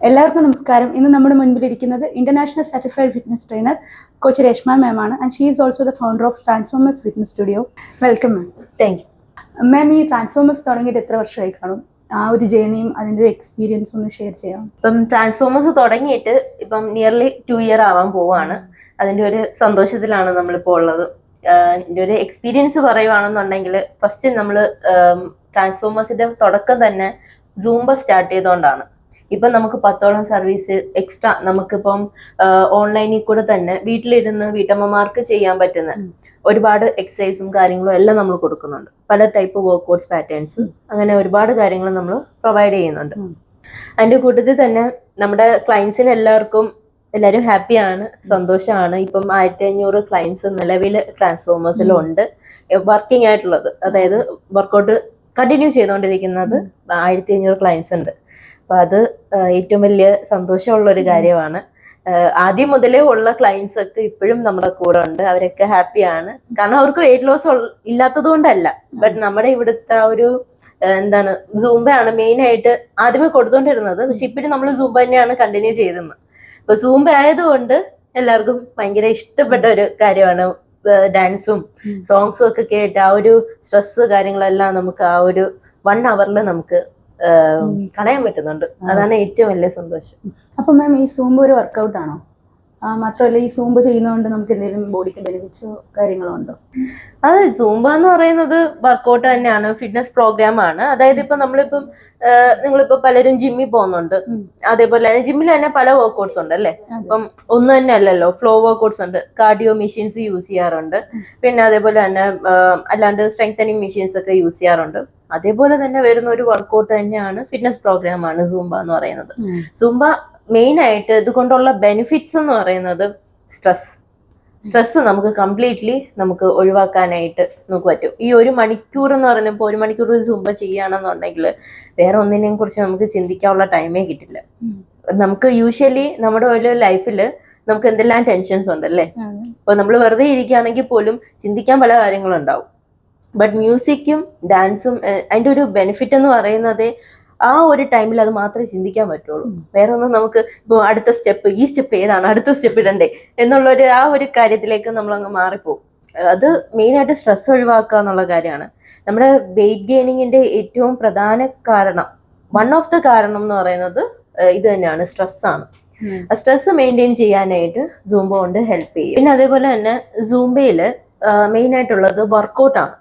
എല്ലാവർക്കും നമസ്കാരം. ഇന്ന് നമ്മുടെ മുൻപിലിരിക്കുന്നത് international certified fitness trainer coach Reshma ma'am ആണ്. And she is also the founder of transformers fitness studio welcome ma'am thank you ma'am ഈ transformers തുടങ്ങിയിട്ട് എത്ര വർഷമായി കാണും? ആ ഒരു ജേണിയും അതിന്റെ ഒരു എക്സ്പീരിയൻസ് ഒന്ന് ഷെയർ ചെയ്യാം ഇപ്പം ട്രാൻസ്ഫോമേഴ്സ് തുടങ്ങിയിട്ട് ഇപ്പം നിയർലി ടു ഇയർ ആവാൻ പോവാണ്. അതിന്റെ ഒരു സന്തോഷത്തിലാണ് നമ്മളിപ്പോൾ ഉള്ളത്. എന്റെ ഒരു എക്സ്പീരിയൻസ് പറയുവാണെന്നുണ്ടെങ്കിൽ ഫസ്റ്റ് നമ്മൾ ട്രാൻസ്ഫോമേഴ്സിന്റെ തുടക്കം തന്നെ സൂംബ സ്റ്റാർട്ട് ചെയ്തുകൊണ്ടാണ് ഇപ്പം നമുക്ക് പത്തോളം സർവീസ് എക്സ്ട്രാ നമുക്കിപ്പം ഓൺലൈനിൽ കൂടെ തന്നെ വീട്ടിലിരുന്ന് വീട്ടമ്മമാർക്ക് ചെയ്യാൻ പറ്റുന്ന ഒരുപാട് എക്സസൈസും കാര്യങ്ങളും എല്ലാം നമ്മൾ കൊടുക്കുന്നുണ്ട്. പല ടൈപ്പ് വർക്കൗട്ട്സ് പാറ്റേൺസ് അങ്ങനെ ഒരുപാട് കാര്യങ്ങൾ നമ്മൾ പ്രൊവൈഡ് ചെയ്യുന്നുണ്ട്. അതിന്റെ അതിന്റെ കൂട്ടത്തിൽ തന്നെ നമ്മുടെ ക്ലയൻസിന് എല്ലാവർക്കും എല്ലാവരും ഹാപ്പിയാണ് സന്തോഷമാണ്. ഇപ്പം ആയിരത്തി അഞ്ഞൂറ് ക്ലയൻസ് നിലവിൽ ട്രാൻസ്ഫോമേഴ്സിലുണ്ട് വർക്കിംഗ് ആയിട്ടുള്ളത്. അതായത് വർക്കൗട്ട് കണ്ടിന്യൂ ചെയ്തുകൊണ്ടിരിക്കുന്നത് ആയിരത്തി അഞ്ഞൂറ് ക്ലയൻസ് ഉണ്ട്. അപ്പൊ അത് ഏറ്റവും വലിയ സന്തോഷമുള്ള ഒരു കാര്യമാണ്. ആദ്യം മുതലേ ഉള്ള ക്ലയൻസ് ഒക്കെ ഇപ്പോഴും നമ്മുടെ കൂടെ ഉണ്ട്. അവരൊക്കെ ഹാപ്പിയാണ് കാരണം അവർക്ക് വെയിറ്റ് ലോസ് ഇല്ലാത്തത് കൊണ്ടല്ല ബട്ട് നമ്മുടെ ഇവിടുത്തെ ആ ഒരു എന്താണ് സൂംബ ആണ് മെയിൻ ആയിട്ട് ആദ്യമേ കൊടുത്തോണ്ടിരുന്നത്. പക്ഷെ ഇപ്പോഴും നമ്മൾ സൂംബ തന്നെയാണ് കണ്ടിന്യൂ ചെയ്തിരുന്നത് അപ്പൊ സൂംബ ആയതുകൊണ്ട് എല്ലാവർക്കും ഭയങ്കര ഇഷ്ടപ്പെട്ട ഒരു കാര്യമാണ് ഡാൻസും. സോങ്സും ഒക്കെ കേട്ട് ആ ഒരു സ്ട്രെസ് കാര്യങ്ങളെല്ലാം നമുക്ക് ആ ഒരു വൺ അവറിൽ നമുക്ക്. കളയാൻ പറ്റുന്നുണ്ട്. അതാണ് ഏറ്റവും വലിയ സന്തോഷം. അപ്പൊ മാം ഈ സൂമ്പ് ഒരു വർക്കൗട്ട് ആണോ? മാത്രമല്ല ഈ സൂമ്പ് ചെയ്യുന്നതുകൊണ്ട് നമുക്ക് എന്തെങ്കിലും ബോഡിക്ക് ബെനിഫിറ്റ്സോ കാര്യങ്ങളോ ഉണ്ടോ? അത് സൂമ്പ എന്ന് പറയുന്നത് വർക്കൗട്ട് തന്നെയാണ് ഫിറ്റ്നസ് പ്രോഗ്രാം ആണ്. അതായത് ഇപ്പൊ നമ്മളിപ്പം നിങ്ങളിപ്പോ പലരും ജിമ്മിൽ പോകുന്നുണ്ട്. അതേപോലെ തന്നെ ജിമ്മിൽ തന്നെ പല വർക്കൗട്ട്സ് ഉണ്ട് അല്ലേ? അപ്പം ഒന്ന് തന്നെ അല്ലല്ലോ ഫ്ലോ വർക്കൗട്ട്സ് ഉണ്ട്. കാർഡിയോ മെഷീൻസ് യൂസ് ചെയ്യാറുണ്ട്. പിന്നെ അതേപോലെ തന്നെ അല്ലാണ്ട് സ്ട്രെങ്തനിങ് മെഷീൻസ് ഒക്കെ യൂസ് ചെയ്യാറുണ്ട്. അതേപോലെ തന്നെ വരുന്ന ഒരു വർക്കൗട്ട് തന്നെയാണ് ഫിറ്റ്നസ് പ്രോഗ്രാം ആണ് സൂംബ എന്ന് പറയുന്നത്. സൂംബ മെയിൻ ആയിട്ട് ഇതുകൊണ്ടുള്ള ബെനിഫിറ്റ്സ് എന്ന് പറയുന്നത് സ്ട്രെസ് സ്ട്രെസ് നമുക്ക് കംപ്ലീറ്റ്ലി നമുക്ക് ഒഴിവാക്കാനായിട്ട് നമുക്ക് പറ്റും. ഈ ഒരു മണിക്കൂർ എന്ന് പറയുന്നത് ഇപ്പോൾ ഒരു മണിക്കൂർ സൂംബ ചെയ്യുകയാണെന്നുണ്ടെങ്കിൽ വേറെ ഒന്നിനെയും കുറിച്ച് നമുക്ക് ചിന്തിക്കാനുള്ള ടൈമേ കിട്ടില്ല. നമുക്ക് യൂഷ്വലി നമ്മുടെ ഒരു ലൈഫിൽ നമുക്ക് എന്തെല്ലാം ടെൻഷൻസ് ഉണ്ടല്ലേ? അപ്പൊ നമ്മൾ വെറുതെ ഇരിക്കുകയാണെങ്കിൽ പോലും ചിന്തിക്കാൻ പല കാര്യങ്ങളും ഉണ്ടാവും ബട്ട് മ്യൂസിക്കും ഡാൻസും അതിന്റെ ഒരു ബെനിഫിറ്റ് എന്ന് പറയുന്നത് ആ ഒരു ടൈമിൽ അത് മാത്രമേ ചിന്തിക്കാൻ പറ്റുള്ളൂ. വേറെ ഒന്നും നമുക്ക് ഇപ്പോൾ അടുത്ത സ്റ്റെപ്പ് ഈ സ്റ്റെപ്പ് ഏതാണ് അടുത്ത സ്റ്റെപ്പ് ഇടണ്ടേ എന്നുള്ളൊരു ആ ഒരു കാര്യത്തിലേക്ക് നമ്മൾ അങ്ങ് മാറിപ്പോകും. അത് മെയിനായിട്ട് സ്ട്രെസ് ഒഴിവാക്കുക എന്നുള്ള കാര്യമാണ്. നമ്മുടെ വെയിറ്റ് ഗെയിനിങ്ങിന്റെ ഏറ്റവും പ്രധാന കാരണം വൺ ഓഫ് ദ കാരണം എന്ന് പറയുന്നത് ഇത് തന്നെയാണ് സ്ട്രെസ്സാണ്. സ്ട്രെസ് മെയിന്റെയിൻ ചെയ്യാനായിട്ട് സൂംബ കൊണ്ട് ഹെൽപ്പ് ചെയ്യും. പിന്നെ അതേപോലെ തന്നെ സൂംബയിൽ മെയിനായിട്ടുള്ളത് വർക്കൗട്ടാണ്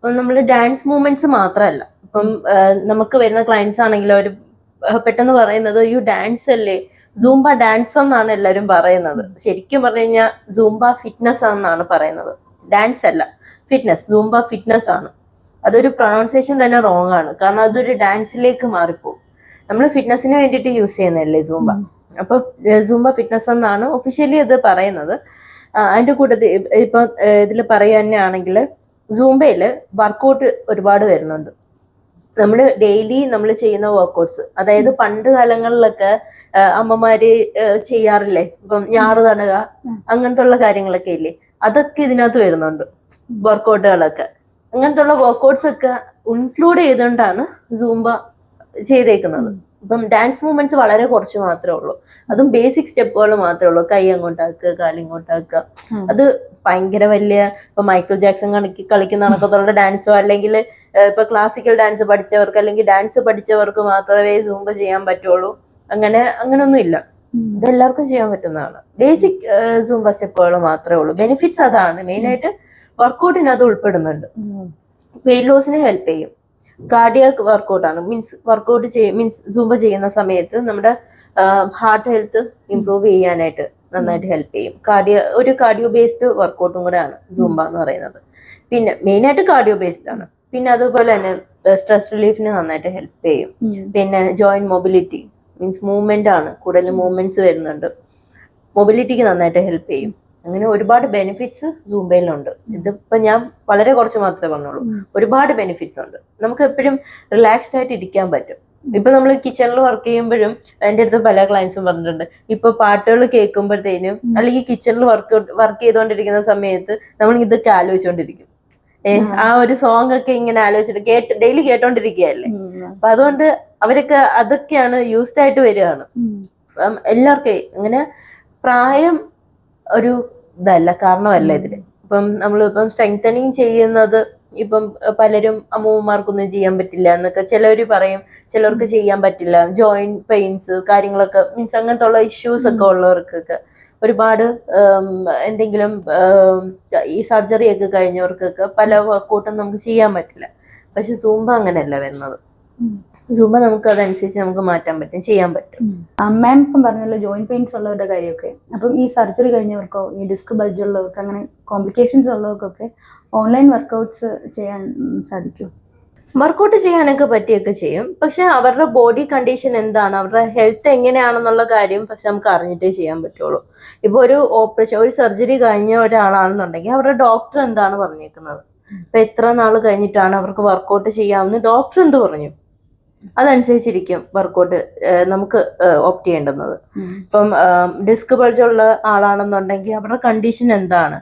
അപ്പം നമ്മൾ ഡാൻസ് മൂവ്മെന്റ്സ് മാത്രമല്ല ഇപ്പം നമുക്ക് വരുന്ന ക്ലയൻസ് ആണെങ്കിൽ അവർ പെട്ടെന്ന് പറയുന്നത് യു ഡാൻസ് അല്ലേ? സൂംബ ഡാൻസ് എന്നാണ് എല്ലാവരും പറയുന്നത്. ശരിക്കും പറഞ്ഞു കഴിഞ്ഞാൽ സൂംബ ഫിറ്റ്നസ് എന്നാണ് പറയുന്നത്. ഡാൻസ് അല്ല. ഫിറ്റ്നസ് സൂംബ ഫിറ്റ്നസ് ആണ്. അതൊരു പ്രൊണൗൺസിയേഷൻ തന്നെ റോങ് ആണ്. കാരണം അതൊരു ഡാൻസിലേക്ക് മാറിപ്പോകും നമ്മൾ ഫിറ്റ്നസിന് വേണ്ടിയിട്ട് യൂസ് ചെയ്യുന്നതല്ലേ സൂംബ. അപ്പൊ സൂംബ ഫിറ്റ്നസ് എന്നാണ് ഒഫീഷ്യലി അത് പറയുന്നത്. അതിന്റെ കൂട്ടത്തിൽ ഇപ്പൊ ഇതിൽ പറയുക തന്നെയാണെങ്കിൽ സൂംബയിൽ വർക്കൗട്ട് ഒരുപാട് വരുന്നുണ്ട്. നമ്മൾ ഡെയിലി നമ്മൾ ചെയ്യുന്ന വർക്കൗട്ട്സ് അതായത് പണ്ട് കാലങ്ങളിലൊക്കെ അമ്മമാര് ചെയ്യാറില്ലേ? ഇപ്പം ഞാറ് തണുക. അങ്ങനത്തെ ഉള്ള കാര്യങ്ങളൊക്കെ ഇല്ലേ? അതൊക്കെ ഇതിനകത്ത് വരുന്നുണ്ട്. വർക്കൗട്ടുകളൊക്കെ അങ്ങനത്തെ ഉള്ള വർക്കൗട്ട്സ് ഒക്കെ ഇൻക്ലൂഡ് ചെയ്തുകൊണ്ടാണ് സൂംബ ചെയ്തേക്കുന്നത്. ഇപ്പം ഡാൻസ് മൂവ്മെന്റ്സ് വളരെ കുറച്ച് മാത്രമേ ഉള്ളൂ. അതും ബേസിക് സ്റ്റെപ്പുകൾ മാത്രമേ ഉള്ളൂ. കൈ അങ്ങോട്ടാക്കുക കാലിങ്ങോട്ടാക്കുക. അത് ഭയങ്കര വലിയ ഇപ്പൊ മൈക്കിൾ ജാക്സൺ കണക്കി കളിക്കുന്ന കണക്കത്തുള്ള ഡാൻസോ അല്ലെങ്കിൽ ഇപ്പൊ ക്ലാസിക്കൽ ഡാൻസ് പഠിച്ചവർക്ക് അല്ലെങ്കിൽ ഡാൻസ് പഠിച്ചവർക്ക് മാത്രമേ സൂംബ ചെയ്യാൻ പറ്റുള്ളൂ. അങ്ങനെ അങ്ങനൊന്നും ഇല്ല. ഇതെല്ലാവർക്കും ചെയ്യാൻ പറ്റുന്നതാണ്. ബേസിക് സൂംബ സ്റ്റെപ്പുകൾ മാത്രമേ ഉള്ളൂ. ബെനിഫിറ്റ്സ് അതാണ്. മെയിനായിട്ട് വർക്കൗട്ടിന് അത് ഉൾപ്പെടുന്നുണ്ട്. വെയിറ്റ് ലോസിന് ഹെൽപ്പ് ചെയ്യും. കാർഡിയാക് വർക്കൗട്ടാണ് മീൻസ് വർക്കൗട്ട് ചെയ്യ മീൻസ് സൂംബ ചെയ്യുന്ന സമയത്ത് നമ്മുടെ ഹാർട്ട് ഹെൽത്ത് ഇംപ്രൂവ് ചെയ്യാനായിട്ട് നന്നായിട്ട് ഹെൽപ്പ് ചെയ്യും. കാർഡിയോ ഒരു കാർഡിയോ ബേസ്ഡ് വർക്കൗട്ടും കൂടെ ആണ് സൂംബ എന്ന് പറയുന്നത്. പിന്നെ മെയിനായിട്ട് കാർഡിയോ ബേസ്ഡ് ആണ്. പിന്നെ അതുപോലെ തന്നെ സ്ട്രെസ് റിലീഫിന് നന്നായിട്ട് ഹെൽപ്പ് ചെയ്യും. പിന്നെ ജോയിന്റ് മൊബിലിറ്റി മീൻസ് മൂവ്മെന്റ് ആണ്. കൂടുതൽ മൂവ്മെന്റ്സ് വരുന്നുണ്ട്. മൊബിലിറ്റിക്ക് നന്നായിട്ട് ഹെൽപ്പ് ചെയ്യും. അങ്ങനെ ഒരുപാട് ബെനിഫിറ്റ്സ് സൂംബയിലുണ്ട് ഇതിപ്പോ ഞാൻ വളരെ കുറച്ച് മാത്രമേ പറഞ്ഞുള്ളൂ. ഒരുപാട് ബെനിഫിറ്റ്സ് ഉണ്ട്. നമുക്ക് എപ്പോഴും റിലാക്സ്ഡ് ആയിട്ട് ഇരിക്കാൻ പറ്റും. ഇപ്പൊ നമ്മൾ കിച്ചണിൽ വർക്ക് ചെയ്യുമ്പോഴും എന്റെ അടുത്ത് പല ക്ലയൻസും പറഞ്ഞിട്ടുണ്ട്. ഇപ്പൊ പാട്ടുകൾ കേൾക്കുമ്പോഴത്തേനും അല്ലെങ്കിൽ കിച്ചണിൽ വർക്ക് വർക്ക് ചെയ്തുകൊണ്ടിരിക്കുന്ന സമയത്ത് നമ്മൾ ഇതൊക്കെ ആലോചിച്ചുകൊണ്ടിരിക്കും ആ ഒരു സോങ് ഒക്കെ ഇങ്ങനെ ആലോചിച്ചിട്ട് കേട്ട് ഡെയിലി കേട്ടോണ്ടിരിക്കുകയല്ലേ. അപ്പൊ അതുകൊണ്ട് അവരൊക്കെ അതൊക്കെയാണ് യൂസ്ഡ് ആയിട്ട് വരികയാണ്. എല്ലാവർക്കും ഇങ്ങനെ പ്രായം ഒരു ഇതല്ല കാരണമല്ല ഇതിൽ. ഇപ്പം നമ്മളിപ്പം സ്ട്രെങ്തനിങ് ചെയ്യുന്നത് ഇപ്പം പലരും അമ്മൂമ്മമാർക്കൊന്നും ചെയ്യാൻ പറ്റില്ല എന്നൊക്കെ ചിലർ പറയും ചിലർക്ക് ചെയ്യാൻ പറ്റില്ല. ജോയിന്റ് പെയിൻസ് കാര്യങ്ങളൊക്കെ മീൻസ് അങ്ങനത്തെ ഉള്ള ഇഷ്യൂസ് ഒക്കെ ഉള്ളവർക്കൊക്കെ ഒരുപാട് എന്തെങ്കിലും ഈ സർജറി ഒക്കെ കഴിഞ്ഞവർക്കൊക്കെ പല വർക്കൗട്ടും നമുക്ക് ചെയ്യാൻ പറ്റില്ല. പക്ഷെ സൂംബ അങ്ങനെയല്ല വരുന്നത്. സൂംബ നമുക്ക് അതനുസരിച്ച് നമുക്ക് മാറ്റാൻ പറ്റും ചെയ്യാൻ പറ്റും. മാം ഇപ്പം പറഞ്ഞല്ലോ ജോയിന്റ് പെയിൻസ് ഉള്ളവരുടെ കാര്യമൊക്കെ. അപ്പം ഈ സർജറി കഴിഞ്ഞവർക്കോ ഈ ഡിസ്ക് ബൾജ് ഉള്ളവർക്ക് അങ്ങനെ കോംപ്ലിക്കേഷൻസ് ഉള്ളവർക്കൊക്കെ ഓൺലൈൻ വർക്കൗട്ട്സ് ചെയ്യാൻ സാധിക്കും വർക്കൗട്ട് ചെയ്യാനൊക്കെ പറ്റിയൊക്കെ ചെയ്യും. പക്ഷെ അവരുടെ ബോഡി കണ്ടീഷൻ എന്താണ്? അവരുടെ ഹെൽത്ത് എങ്ങനെയാണെന്നുള്ള കാര്യം പക്ഷെ നമുക്ക് അറിഞ്ഞിട്ടേ ചെയ്യാൻ പറ്റുള്ളൂ. ഇപ്പൊ ഒരു ഓപ്പറേഷൻ ഒരു സർജറി കഴിഞ്ഞ ഒരാളാണെന്നുണ്ടെങ്കിൽ അവരുടെ ഡോക്ടർ എന്താണ് പറഞ്ഞേക്കുന്നത്? ഇപ്പൊ എത്ര നാൾ കഴിഞ്ഞിട്ടാണ് അവർക്ക് വർക്കൗട്ട് ചെയ്യാമെന്ന് ഡോക്ടർ എന്ത് പറഞ്ഞു? അതനുസരിച്ചിരിക്കും വർക്കൗട്ട് നമുക്ക് ഓപ്റ്റ് ചെയ്യേണ്ടുന്നത്. ഇപ്പം ഡിസ്ക് ബൾജുള്ള ആളാണെന്നുണ്ടെങ്കിൽ അവരുടെ കണ്ടീഷൻ എന്താണ്?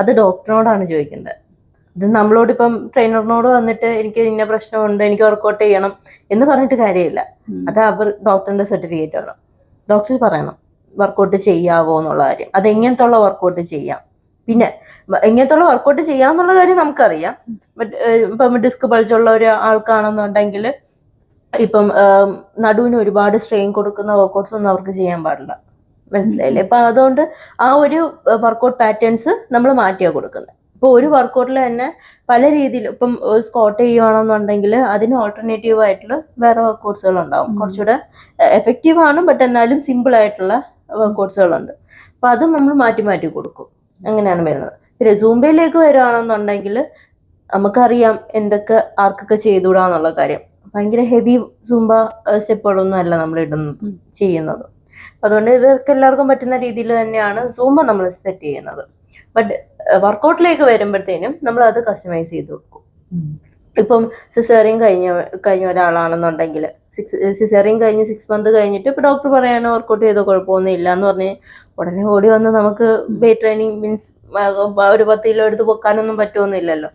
അത് ഡോക്ടറിനോടാണ് ചോദിക്കേണ്ടത്. ഇത് നമ്മളോട് ഇപ്പം ട്രെയിനറിനോട് വന്നിട്ട് എനിക്ക് ഇന്ന പ്രശ്നമുണ്ട് എനിക്ക് വർക്കൗട്ട് ചെയ്യണം എന്ന് പറഞ്ഞിട്ട് കാര്യമില്ല. അത് അവർ ഡോക്ടറിന്റെ സർട്ടിഫിക്കറ്റ് വേണം. ഡോക്ടർ പറയണം വർക്കൗട്ട് ചെയ്യാവോ എന്നുള്ള കാര്യം. അത് എങ്ങനത്തുള്ള വർക്കൗട്ട് ചെയ്യാം? പിന്നെ എങ്ങനത്തുള്ള വർക്കൗട്ട് ചെയ്യാന്നുള്ള കാര്യം നമുക്കറിയാം. ഇപ്പം ഡിസ്ക് ബൾജുള്ള ഒരു ആൾക്കാണെന്നുണ്ടെങ്കിൽ ഇപ്പം നടുവിന് ഒരുപാട് സ്ട്രെയിൻ കൊടുക്കുന്ന വർക്കൗട്ട്സ് ഒന്നും അവർക്ക് ചെയ്യാൻ പാടില്ല. മനസ്സിലായില്ലേ? അപ്പൊ അതുകൊണ്ട് ആ ഒരു വർക്കൗട്ട് പാറ്റേൺസ് നമ്മൾ മാറ്റിയാണ് കൊടുക്കുന്നത് ഇപ്പൊ ഒരു വർക്കൗട്ടിൽ തന്നെ പല രീതിയിൽ ഇപ്പം സ്കോട്ട് ചെയ്യുവാണെന്നുണ്ടെങ്കിൽ അതിന് ഓൾട്ടർനേറ്റീവ് ആയിട്ടുള്ള വേറെ വർക്കൗട്ട്സുകൾ ഉണ്ടാവും. കുറച്ചുകൂടെ എഫക്റ്റീവ് ആണ് ബട്ട് എന്നാലും സിമ്പിൾ ആയിട്ടുള്ള വർക്കൗട്ട്സുകളുണ്ട് അപ്പൊ അതും നമ്മൾ മാറ്റി മാറ്റി കൊടുക്കും. അങ്ങനെയാണ് വരുന്നത്. പിന്നെ സൂംബയിലേക്ക് വരുവാണെന്നുണ്ടെങ്കിൽ നമുക്കറിയാം എന്തൊക്കെ ആർക്കൊക്കെ ചെയ്തുകൂടാന്നുള്ള കാര്യം. ഭയങ്കര ഹെവി സുംബ സ്റ്റെപ്പുകളൊന്നും അല്ല നമ്മൾ ഇടുന്നത് ചെയ്യുന്നത്. അതുകൊണ്ട് ഇവർക്ക് എല്ലാവർക്കും പറ്റുന്ന രീതിയിൽ തന്നെയാണ് സൂമ്പ നമ്മൾ സെറ്റ് ചെയ്യുന്നത്. ബട്ട് വർക്കൗട്ടിലേക്ക് വരുമ്പോഴത്തേനും നമ്മൾ അത് കസ്റ്റമൈസ് ചെയ്ത് കൊടുക്കും. ഇപ്പം സിസേറിയൻ കഴിഞ്ഞ കഴിഞ്ഞ ഒരാളാണെന്നുണ്ടെങ്കിൽ സിക്സ് സിസേറിയൻ കഴിഞ്ഞ് സിക്സ് മന്ത് കഴിഞ്ഞിട്ട് ഇപ്പൊ ഡോക്ടർ പറയാനോ വർക്കൗട്ട് ചെയ്തോ കുഴപ്പമൊന്നും ഇല്ല എന്ന് പറഞ്ഞ് ഉടനെ ഓടി വന്ന് നമുക്ക് ബേ ട്രെയിനിങ് മീൻസ് ഒരു പത്ത് കിലോ എടുത്ത് പൊക്കാനൊന്നും പറ്റുമൊന്നുമില്ലല്ലോ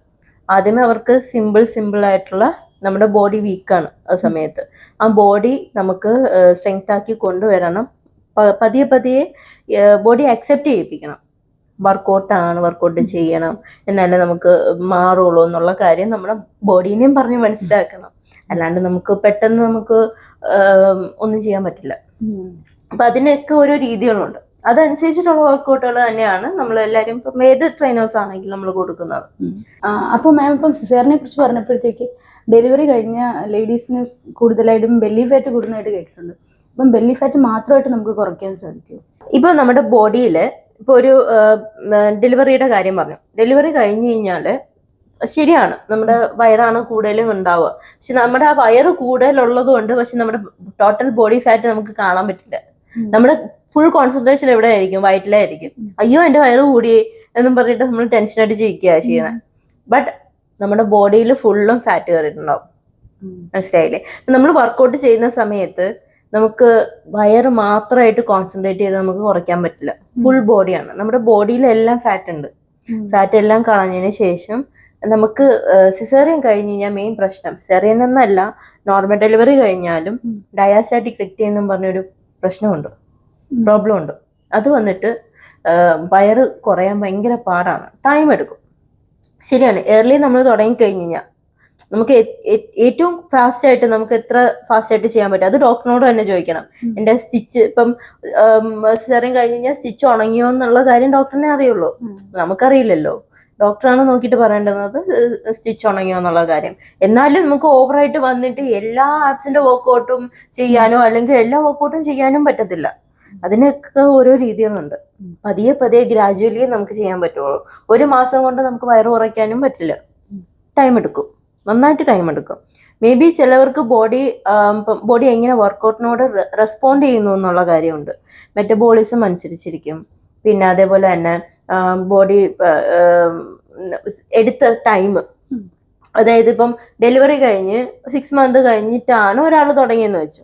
ആദ്യമേ അവർക്ക് സിമ്പിൾ സിമ്പിൾ ആയിട്ടുള്ള നമ്മുടെ ബോഡി വീക്കാണ് ആ സമയത്ത്. ആ ബോഡി നമുക്ക് സ്ട്രെങ്ത് ആക്കി കൊണ്ടുവരണം. പതിയെ പതിയെ ബോഡി അക്സെപ്റ്റ് ചെയ്യിപ്പിക്കണം. വർക്കൗട്ടാണ് വർക്കൗട്ട് ചെയ്യണം. എന്നാലേ നമുക്ക് മാറുള്ളൂ എന്നുള്ള കാര്യം നമ്മുടെ ബോഡീനെയും പറഞ്ഞ് മനസ്സിലാക്കണം. അല്ലാണ്ട് നമുക്ക് പെട്ടെന്ന് നമുക്ക് ഒന്നും ചെയ്യാൻ പറ്റില്ല. അപ്പൊ അതിനൊക്കെ ഓരോ രീതികളുണ്ട്. അതനുസരിച്ചിട്ടുള്ള വർക്കൗട്ടുകൾ തന്നെയാണ് നമ്മൾ എല്ലാവരും ഇപ്പം ഏത് ട്രെയിനേഴ്സ് ആണെങ്കിലും നമ്മൾ കൊടുക്കുന്നത്. അപ്പോൾ മാം ഇപ്പം സിസേറിനെ കുറിച്ച് പറഞ്ഞപ്പോഴത്തേക്ക് ഡെലിവറി കഴിഞ്ഞ ലേഡീസിന് കൂടുതലായിട്ടും ബെല്ലി ഫാറ്റ് കൂടുന്നതായിട്ട് കേട്ടിട്ടുണ്ട്. അപ്പം ബെല്ലി ഫാറ്റ് മാത്രമായിട്ട് നമുക്ക് കുറയ്ക്കാൻ സാധിക്കും. ഇപ്പൊ നമ്മുടെ ബോഡിയിൽ ഇപ്പൊ ഒരു ഡെലിവറിയുടെ കാര്യം പറഞ്ഞു. ഡെലിവറി കഴിഞ്ഞു കഴിഞ്ഞാൽ ശരിയാണ്. നമ്മുടെ വയറാണ് കൂടുതലും ഉണ്ടാവുക. പക്ഷെ നമ്മുടെ ആ വയറ് കൂടുതലുള്ളത് കൊണ്ട് പക്ഷെ നമ്മുടെ ടോട്ടൽ ബോഡി ഫാറ്റ് നമുക്ക് കാണാൻ പറ്റില്ല. നമ്മുടെ ഫുൾ കോൺസെൻട്രേഷൻ എവിടെ ആയിരിക്കും വയറ്റിലായിരിക്കും അയ്യോ എന്റെ വയറ് കൂടി എന്നും പറഞ്ഞിട്ട് നമ്മൾ ടെൻഷൻ അടിച്ച് ഇരിക്കുക ചെയ്യുന്നത് ബട്ട് നമ്മുടെ ബോഡിയിൽ ഫുള്ളും ഫാറ്റ് കയറിയിട്ടുണ്ടാവും മനസ്സിലായില്ലേ? നമ്മൾ വർക്കൗട്ട് ചെയ്യുന്ന സമയത്ത് നമുക്ക് വയറ് മാത്രമായിട്ട് കോൺസെൻട്രേറ്റ് ചെയ്ത് നമുക്ക് കുറയ്ക്കാൻ പറ്റില്ല. ഫുൾ ബോഡിയാണ് നമ്മുടെ ബോഡിയിലെല്ലാം ഫാറ്റ് ഉണ്ട്. ഫാറ്റ് എല്ലാം കളഞ്ഞതിന് ശേഷം നമുക്ക് സിസേറിയൻ കഴിഞ്ഞ് കഴിഞ്ഞാൽ മെയിൻ പ്രശ്നം. സിസേറിയൻ എന്നല്ല നോർമൽ ഡെലിവറി കഴിഞ്ഞാലും ഡയാസാറ്റിക് ഡയാസ്റ്റാറ്റിക് റിക്റ്റി എന്നും പറഞ്ഞൊരു പ്രശ്നമുണ്ട്. പ്രോബ്ലം ഉണ്ട്. അത് വന്നിട്ട് വയറ് കുറയാൻ ഭയങ്കര പാടാണ്. ടൈം എടുക്കും. ശരിയാണ് ഏർലി നമ്മൾ തുടങ്ങി കഴിഞ്ഞ് കഴിഞ്ഞാൽ നമുക്ക് ഏറ്റവും ഫാസ്റ്റ് ആയിട്ട് നമുക്ക് എത്ര ഫാസ്റ്റ് ആയിട്ട് ചെയ്യാൻ പറ്റും? അത് ഡോക്ടറിനോട് തന്നെ ചോദിക്കണം. എന്റെ സ്റ്റിച്ച് ഇപ്പം സിസറിയും കഴിഞ്ഞ് കഴിഞ്ഞാൽ സ്റ്റിച്ച് ഉണങ്ങിയോ എന്നുള്ള കാര്യം ഡോക്ടറിനെ അറിയുള്ളൂ. നമുക്കറിയില്ലല്ലോ. ഡോക്ടറാണ് നോക്കിയിട്ട് പറയേണ്ടത് സ്റ്റിച്ച് ഉണങ്ങിയോ എന്നുള്ള കാര്യം. എന്നാലും നമുക്ക് ഓവറായിട്ട് വന്നിട്ട് എല്ലാ ആപ്സിന്റെ വർക്കൗട്ടും ചെയ്യാനോ അല്ലെങ്കിൽ എല്ലാ വർക്കൗട്ടും ചെയ്യാനും പറ്റത്തില്ല. അതിനൊക്കെ ഓരോ രീതികളുണ്ട്. പതിയെ പതിയെ ഗ്രാജുവലി നമുക്ക് ചെയ്യാൻ പറ്റുള്ളൂ. ഒരു മാസം കൊണ്ട് നമുക്ക് വയറ് കുറയ്ക്കാനും പറ്റില്ല. ടൈം എടുക്കും. നന്നായിട്ട് ടൈം എടുക്കും. മേ ബി ചിലവർക്ക് ബോഡി ബോഡി എങ്ങനെ വർക്കൗട്ടിനോട് റെസ്പോണ്ട് ചെയ്യുന്നു എന്നുള്ള കാര്യമുണ്ട്. മെറ്റബോളിസം അനുസരിച്ചിരിക്കും. പിന്നെ അതേപോലെ തന്നെ ബോഡി എടുത്ത ടൈം അതായത് ഇപ്പം ഡെലിവറി കഴിഞ്ഞ് സിക്സ് മന്ത് കഴിഞ്ഞിട്ടാണ് ഒരാൾ തുടങ്ങിയെന്ന് വെച്ചു.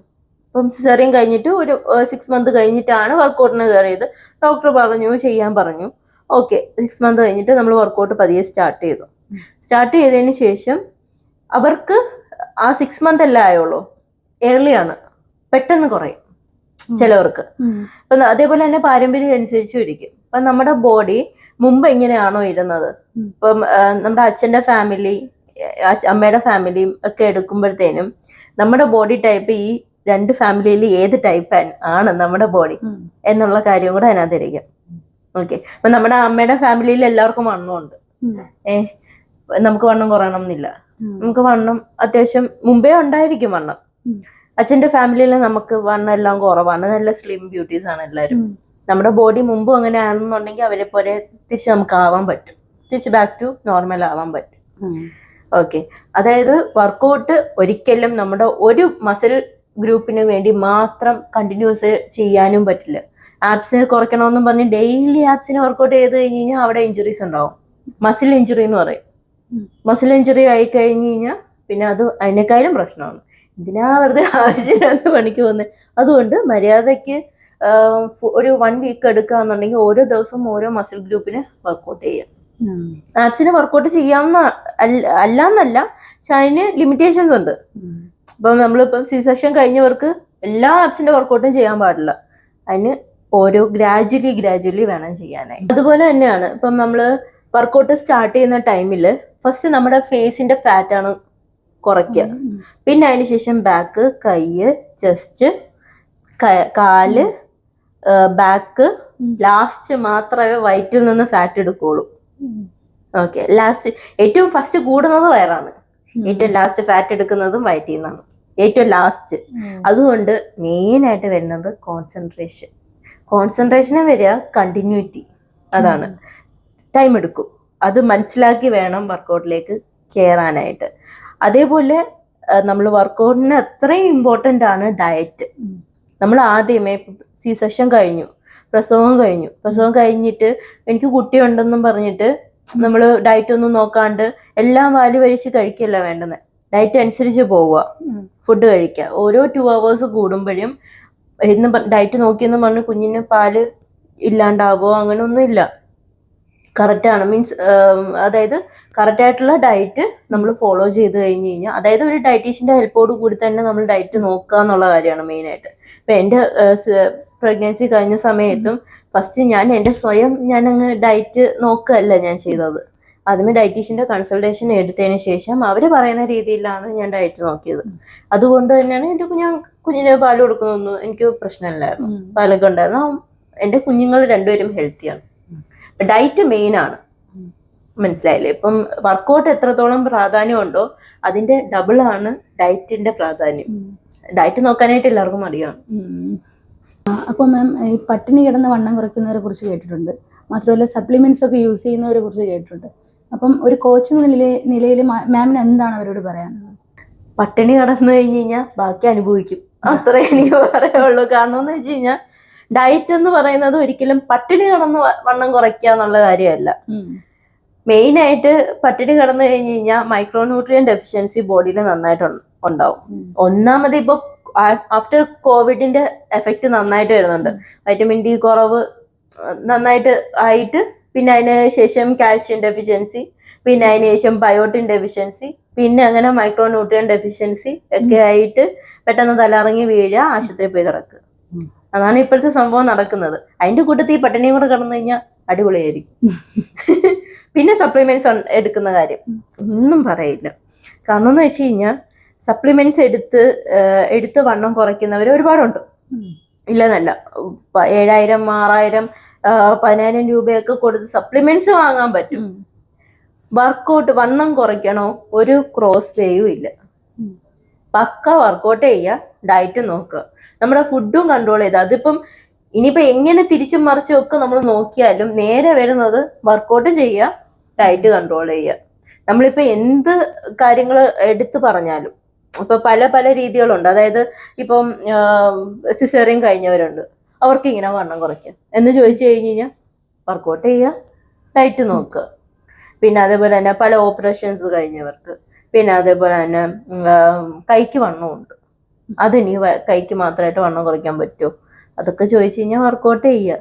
ഇപ്പം സിസേറിയൻ കഴിഞ്ഞിട്ട് ഒരു സിക്സ് മന്ത് കഴിഞ്ഞിട്ടാണ് വർക്കൗട്ടിന് കയറിയത്. ഡോക്ടർ പറഞ്ഞു ചെയ്യാൻ പറഞ്ഞു. ഓക്കെ സിക്സ് മന്ത് കഴിഞ്ഞിട്ട് നമ്മൾ വർക്കൗട്ട് പതിയെ സ്റ്റാർട്ട് ചെയ്തു. സ്റ്റാർട്ട് ചെയ്തതിന് ശേഷം അവർക്ക് ആ സിക്സ് മന്ത് അല്ല ആയുള്ളൂ. ഏർലിയാണ് പെട്ടെന്ന് കുറയും ചിലവർക്ക്. അപ്പം അതേപോലെ തന്നെ പാരമ്പര്യം അനുസരിച്ചും ഇരിക്കും. അപ്പം നമ്മുടെ ബോഡി മുമ്പ് എങ്ങനെയാണോ ഇരുന്നത്. ഇപ്പം നമ്മുടെ അച്ഛന്റെ ഫാമിലി അമ്മയുടെ ഫാമിലിയും ഒക്കെ എടുക്കുമ്പോഴത്തേനും നമ്മുടെ ബോഡി ടൈപ്പ് ഈ രണ്ട് ഫാമിലിയിൽ ഏത് ടൈപ്പ് ആണ് നമ്മുടെ ബോഡി എന്നുള്ള കാര്യം കൂടെ അതിനകത്തിരിക്കും. ഓക്കെ അപ്പൊ നമ്മുടെ അമ്മയുടെ ഫാമിലിയിൽ എല്ലാവർക്കും വണ്ണമുണ്ട് ഏ നമുക്ക് വണ്ണം കുറയണം എന്നില്ല നമുക്ക് വണ്ണം അത്യാവശ്യം മുമ്പേ ഉണ്ടായിരിക്കും വണ്ണം. അച്ഛന്റെ ഫാമിലിയിൽ നമുക്ക് വണ്ണം എല്ലാം കുറവാണ്. നല്ല സ്ലിം ബ്യൂട്ടീസ് ആണ് എല്ലാവരും. നമ്മുടെ ബോഡി മുമ്പും അങ്ങനെ ആണെന്നുണ്ടെങ്കിൽ അവരെ പോലെ തിരിച്ച് നമുക്ക് ആവാൻ പറ്റും. തിരിച്ച് ബാക്ക് ടു നോർമൽ ആവാൻ പറ്റും. ഓക്കെ അതായത് വർക്കൗട്ട് ഒരിക്കലും നമ്മുടെ ഒരു മസിൽ ഗ്രൂപ്പിന് വേണ്ടി മാത്രം കണ്ടിന്യൂസ് ചെയ്യാനും പറ്റില്ല. ആപ്സിനെ കുറയ്ക്കണമെന്നും പറഞ്ഞ് ഡെയിലി ആപ്സിനെ വർക്കൗട്ട് ചെയ്ത് കഴിഞ്ഞ് കഴിഞ്ഞാൽ അവിടെ ഇഞ്ചുറീസ് ഉണ്ടാവും. മസിൽ ഇഞ്ചുറി എന്ന് പറയും. മസിൽ ഇഞ്ചുറി ആയി കഴിഞ്ഞ് കഴിഞ്ഞാൽ പിന്നെ അത് അതിനേക്കാളും പ്രശ്നമാണ്. ഇതിനാ വെറുതെ ആവശ്യമില്ലാത്ത പണിക്ക് പോകുന്നത് അതുകൊണ്ട് മര്യാദയ്ക്ക് ഒരു വൺ വീക്ക് എടുക്കുകയെന്നുണ്ടെങ്കിൽ ഓരോ ദിവസവും ഓരോ മസിൽ ഗ്രൂപ്പിന് വർക്കൗട്ട് ചെയ്യുക ആപ്സിന് വർക്കൗട്ട് ചെയ്യാവുന്ന അല്ല അല്ലാന്നല്ല പക്ഷെ അതിന് ലിമിറ്റേഷൻസ് ഉണ്ട്. ഇപ്പം നമ്മളിപ്പം സി സെക്ഷൻ കഴിഞ്ഞവർക്ക് എല്ലാ ആപ്സിന്റെ വർക്കൗട്ടും ചെയ്യാൻ പാടില്ല. അതിന് ഓരോ ഗ്രാജുവലി ഗ്രാജുവലി വേണം ചെയ്യാനായി. അതുപോലെ തന്നെയാണ് ഇപ്പം നമ്മൾ വർക്കൗട്ട് സ്റ്റാർട്ട് ചെയ്യുന്ന ടൈമിൽ ഫസ്റ്റ് നമ്മുടെ ഫേസിന്റെ ഫാറ്റാണ് കുറയ്ക്കുക. പിന്നെ അതിന് ശേഷം ബാക്ക് കൈ ചെസ്റ്റ് കാൽ ബാക്ക് ലാസ്റ്റ് മാത്രമേ വയറ്റിൽ നിന്ന് ഫാറ്റ് എടുക്കുള്ളൂ. ഓക്കെ ലാസ്റ്റ് ഏറ്റവും ഫസ്റ്റ് കൂടുന്നത് വയറാണ്. ഏറ്റവും ലാസ്റ്റ് ഫാറ്റ് എടുക്കുന്നതും വയറ്റിൽ നിന്നാണ്. ഏറ്റവും ലാസ്റ്റ് അതുകൊണ്ട് മെയിനായിട്ട് വരുന്നത് കോൺസെൻട്രേഷൻ കോൺസെൻട്രേഷനെ വരിക കണ്ടിന്യൂറ്റി അതാണ്. ടൈം എടുക്കും. അത് മനസ്സിലാക്കി വേണം വർക്കൗട്ടിലേക്ക് കയറാനായിട്ട് അതേപോലെ നമ്മൾ വർക്കൗട്ടിന് അത്രയും ഇമ്പോർട്ടന്റ് ആണ് ഡയറ്റ് നമ്മൾ ആദ്യമേ സി സെഷൻ കഴിഞ്ഞു. പ്രസവം കഴിഞ്ഞു. പ്രസവം കഴിഞ്ഞിട്ട് എനിക്ക് കുട്ടിയുണ്ടെന്നും പറഞ്ഞിട്ട് നമ്മൾ ഡയറ്റ് ഒന്നും നോക്കാണ്ട് എല്ലാം വാലി വഴിച്ച് കഴിക്കല്ല വേണ്ടുന്നത് ഡയറ്റ് അനുസരിച്ച് പോവുക. ഫുഡ് കഴിക്കുക. ഓരോ ടു അവേഴ്സ് കൂടുമ്പോഴും ഇന്ന് ഡയറ്റ് നോക്കിയെന്ന് പറഞ്ഞ് കുഞ്ഞിന് പാൽ ഇല്ലാണ്ടാവോ അങ്ങനൊന്നും ഇല്ല കറക്റ്റാണ് മീൻസ് അതായത് കറക്റ്റ് ആയിട്ടുള്ള ഡയറ്റ് നമ്മൾ ഫോളോ ചെയ്ത് കഴിഞ്ഞ് കഴിഞ്ഞാൽ അതായത് ഒരു ഡയറ്റീഷ്യന്റെ ഹെൽപ്പോട് കൂടി തന്നെ നമ്മൾ ഡയറ്റ് നോക്കുക എന്നുള്ള കാര്യമാണ് മെയിനായിട്ട് ഇപ്പം എന്റെ പ്രഗ്നൻസി കഴിഞ്ഞ സമയത്തും ഫസ്റ്റ് ഞാൻ എന്റെ സ്വയം ഞാൻ അങ്ങ് ഡയറ്റ് നോക്കുകയല്ല ഞാൻ ചെയ്തത്. ആദ്യമേ ഡയറ്റീഷ്യന്റെ കൺസൾട്ടേഷൻ എടുത്തതിന് ശേഷം അവർ പറയുന്ന രീതിയിലാണ് ഞാൻ ഡയറ്റ് നോക്കിയത്. അതുകൊണ്ട് തന്നെയാണ് എന്റെ ഞാൻ കുഞ്ഞിന് പാൽ കൊടുക്കുന്നൊന്നും എനിക്ക് പ്രശ്നമില്ലായിരുന്നു. പാലൊക്കെ ഉണ്ടായിരുന്നു. എന്റെ കുഞ്ഞുങ്ങൾ രണ്ടുപേരും ഹെൽത്തിയാണ് ഡയറ്റ് മെയിൻ ആണ്. മനസ്സിലായില്ലേ? ഇപ്പം വർക്കൗട്ട് എത്രത്തോളം പ്രാധാന്യമുണ്ടോ അതിന്റെ ഡബിൾ ആണ് ഡയറ്റിന്റെ പ്രാധാന്യം. ഡയറ്റ് നോക്കാനായിട്ട് എല്ലാവർക്കും അറിയാം അപ്പോൾ മാം ഈ പട്ടിണി കിടന്ന് വണ്ണം കുറയ്ക്കുന്നവരെ കുറിച്ച് കേട്ടിട്ടുണ്ട്. മാത്രമല്ല സപ്ലിമെന്റ്സ് ഒക്കെ യൂസ് ചെയ്യുന്നവരെ കുറിച്ച് കേട്ടിട്ടുണ്ട്. അപ്പം ഒരു കോച്ച് എന്ന നിലയിൽ നിലയിൽ മാമിന് എന്താണ് അവരോട് പറയാനുള്ളത്? പട്ടിണി കടന്നു കഴിഞ്ഞ് കഴിഞ്ഞാൽ ബാക്കി അനുഭവിക്കും. അത്രേ എനിക്ക് പറയാനുള്ളൂ. കാരണം എന്ന് വെച്ച് കഴിഞ്ഞാൽ ഡയറ്റ് എന്ന് പറയുന്നത് ഒരിക്കലും പട്ടിണി കടന്ന് വണ്ണം കുറയ്ക്കുക എന്നുള്ള കാര്യമല്ല. മെയിൻ ആയിട്ട് പട്ടിണി കടന്നു കഴിഞ്ഞ് കഴിഞ്ഞാൽ മൈക്രോന്യൂട്രിയൻ ഡെഫിഷ്യൻസി ബോഡിയിൽ നന്നായിട്ട് ഉണ്ടാവും. ഒന്നാമത് ഇപ്പൊ ആഫ്റ്റർ കോവിഡിന്റെ എഫക്റ്റ് നന്നായിട്ട് വരുന്നുണ്ട്. വൈറ്റമിൻ ഡി കുറവ് നന്നായിട്ട് ആയിട്ട്. പിന്നെ അതിന് ശേഷം കാൽഷ്യം ഡെഫിഷ്യൻസി പിന്നെ അതിന് ശേഷം ബയോട്ടിൻ ഡെഫിഷ്യൻസി പിന്നെ അങ്ങനെ മൈക്രോന്യൂട്രിയൻ ഡെഫിഷ്യൻസി ഒക്കെ ആയിട്ട് പെട്ടെന്ന് തലറങ്ങി വീഴുക ആശുപത്രിയിൽ പോയി കിടക്കുക. അതാണ് ഇപ്പോഴത്തെ സംഭവം നടക്കുന്നത്. അതിന്റെ കൂട്ടത്തിൽ ഈ പട്ടിണിയും കൂടെ കിടന്നു കഴിഞ്ഞാൽ അടിപൊളിയായിരിക്കും. പിന്നെ സപ്ലിമെന്റ്സ് എടുക്കുന്ന കാര്യം. ഒന്നും പറയില്ല. കാരണം എന്ന് വെച്ച് കഴിഞ്ഞാൽ സപ്ലിമെന്റ്സ് എടുത്ത് എടുത്ത് വണ്ണം കുറയ്ക്കുന്നവർ ഒരുപാടുണ്ട്. ഇല്ലെന്നല്ല. ഏഴായിരം ആറായിരം പതിനായിരം രൂപയൊക്കെ കൊടുത്ത് സപ്ലിമെന്റ്സ് വാങ്ങാൻ പറ്റും. വർക്കൗട്ട് വണ്ണം കുറയ്ക്കണോ? ഒരു ക്രോസ് വേയും ഇല്ല. പക്ക വർക്കൗട്ട് ചെയ്യുക ഡയറ്റ് നോക്കുക. നമ്മുടെ ഫുഡും കൺട്രോൾ ചെയ്ത്. അതിപ്പം ഇനിയിപ്പോ എങ്ങനെ തിരിച്ചും മറിച്ചും ഒക്കെ നമ്മൾ നോക്കിയാലും നേരെ വരുന്നത് വർക്കൗട്ട് ചെയ്യുക ഡയറ്റ് കൺട്രോൾ ചെയ്യുക നമ്മളിപ്പോ എന്ത് കാര്യങ്ങൾ എടുത്തു പറഞ്ഞാലും ഇപ്പൊ പല പല രീതികളുണ്ട്. അതായത് ഇപ്പം സിസേറിയൻ കഴിഞ്ഞവരുണ്ട്. അവർക്ക് ഇങ്ങനെ വണ്ണം കുറയ്ക്കുക എന്ന് ചോദിച്ചു കഴിഞ്ഞ് കഴിഞ്ഞാൽ വർക്കൗട്ട് ചെയ്യുക ഡയറ്റ് നോക്കുക പിന്നെ അതേപോലെ തന്നെ പല ഓപ്പറേഷൻസ് കഴിഞ്ഞവർക്ക്. പിന്നെ അതേപോലെ തന്നെ കൈക്ക് വണ്ണമുണ്ട് അതിനി കൈക്ക് മാത്രമായിട്ട് വണ്ണം കുറയ്ക്കാൻ പറ്റുമോ അതൊക്കെ ചോദിച്ചു കഴിഞ്ഞാൽ വർക്കൗട്ട് ചെയ്യുക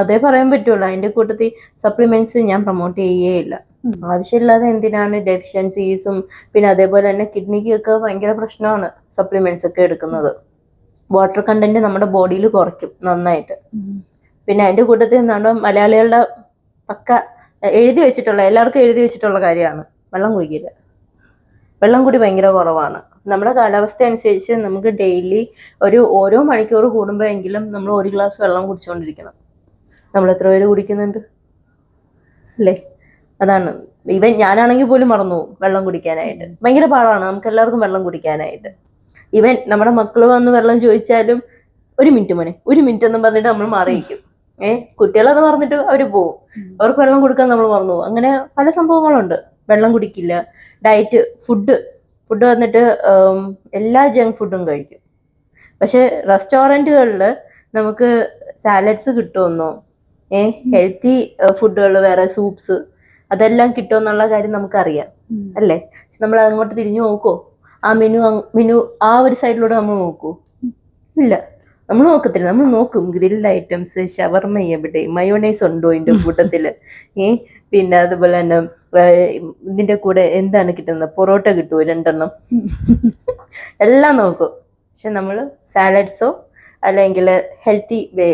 അതേ പറയാൻ പറ്റുള്ളൂ. അതിന്റെ കൂട്ടത്തിൽ സപ്ലിമെന്റ്സ് ഞാൻ പ്രൊമോട്ട് ചെയ്യുകയില്ല. ഇല്ല ആവശ്യമില്ലാതെ എന്തിനാണ് ഡെഫിഷ്യൻസീസും പിന്നെ അതേപോലെ തന്നെ കിഡ്നിക്കൊക്കെ ഭയങ്കര പ്രശ്നമാണ് സപ്ലിമെന്റ്സ് ഒക്കെ എടുക്കുന്നത്. വാട്ടർ കണ്ടന്റ് നമ്മുടെ ബോഡിയിൽ കുറയ്ക്കും നന്നായിട്ട്. പിന്നെ അതിന്റെ കൂട്ടത്തിൽ നമ്മുടെ മലയാളികളുടെ പക്ക എഴുതി വെച്ചിട്ടുള്ള എല്ലാവർക്കും എഴുതി വെച്ചിട്ടുള്ള കാര്യമാണ് വെള്ളം കുടിക്കില്ല. വെള്ളം കൂടി ഭയങ്കര കുറവാണ്. നമ്മുടെ കാലാവസ്ഥ അനുസരിച്ച് നമുക്ക് ഡെയിലി ഒരു ഓരോ മണിക്കൂർ കൂടുമ്പോഴെങ്കിലും നമ്മൾ ഒരു ഗ്ലാസ് വെള്ളം കുടിച്ചുകൊണ്ടിരിക്കണം നമ്മൾ എത്ര പേര് കുടിക്കുന്നുണ്ട്? അല്ലേ? അതാണ്. ഇവൻ ഞാനാണെങ്കിൽ പോലും മറന്നു വെള്ളം കുടിക്കാനായിട്ട്. ഭയങ്കര പാടാണ്. നമുക്ക് എല്ലാവർക്കും വെള്ളം കുടിക്കാനായിട്ട്. ഇവൻ നമ്മുടെ മക്കൾ വന്ന് വെള്ളം ചോദിച്ചാലും ഒരു മിനിറ്റ് മോനെ ഒരു മിനിറ്റ് എന്നും പറഞ്ഞിട്ട് നമ്മൾ മാറിയിരിക്കും. ഏഹ് കുട്ടികളത് മറന്നിട്ട് അവർ പോവും. അവർക്ക് വെള്ളം കൊടുക്കാൻ നമ്മൾ മറന്നു പോകും. അങ്ങനെ പല സംഭവങ്ങളുണ്ട്. വെള്ളം കുടിക്കില്ല. Diet food. ഫുഡ് വന്നിട്ട് എല്ലാ ജങ്ക് ഫുഡും കഴിക്കും. പക്ഷെ റെസ്റ്റോറന്റുകളിൽ നമുക്ക് സാലഡ്സ് കിട്ടുമെന്നോ ഏ ഹെൽത്തി ഫുഡുകൾ വേറെ സൂപ്സ് അതെല്ലാം കിട്ടുമെന്നുള്ള കാര്യം നമുക്കറിയാം. അല്ലേ? നമ്മൾ അങ്ങോട്ട് തിരിഞ്ഞു നോക്കോ ആ മെനു മെനു ആ ഒരു സൈഡിലൂടെ നമ്മൾ നോക്കൂ ഇല്ല. നമ്മൾ നോക്കത്തില്ല. നമ്മൾ നോക്കും. ഗ്രിൽഡ് ഐറ്റംസ് ഷവർമ എവിടെ? മയോണൈസ് ഉണ്ടോ ഇതിന്റെ കൂട്ടത്തിൽ? ഏ പിന്നെ അതുപോലെ തന്നെ ഇതിന്റെ കൂടെ എന്താണ് കിട്ടുന്നത്? പൊറോട്ട കിട്ടുമോ രണ്ടെണ്ണം? എല്ലാം നോക്കും. പക്ഷെ നമ്മൾ സാലഡ്സോ അല്ലെങ്കിൽ ഹെൽത്തി വേ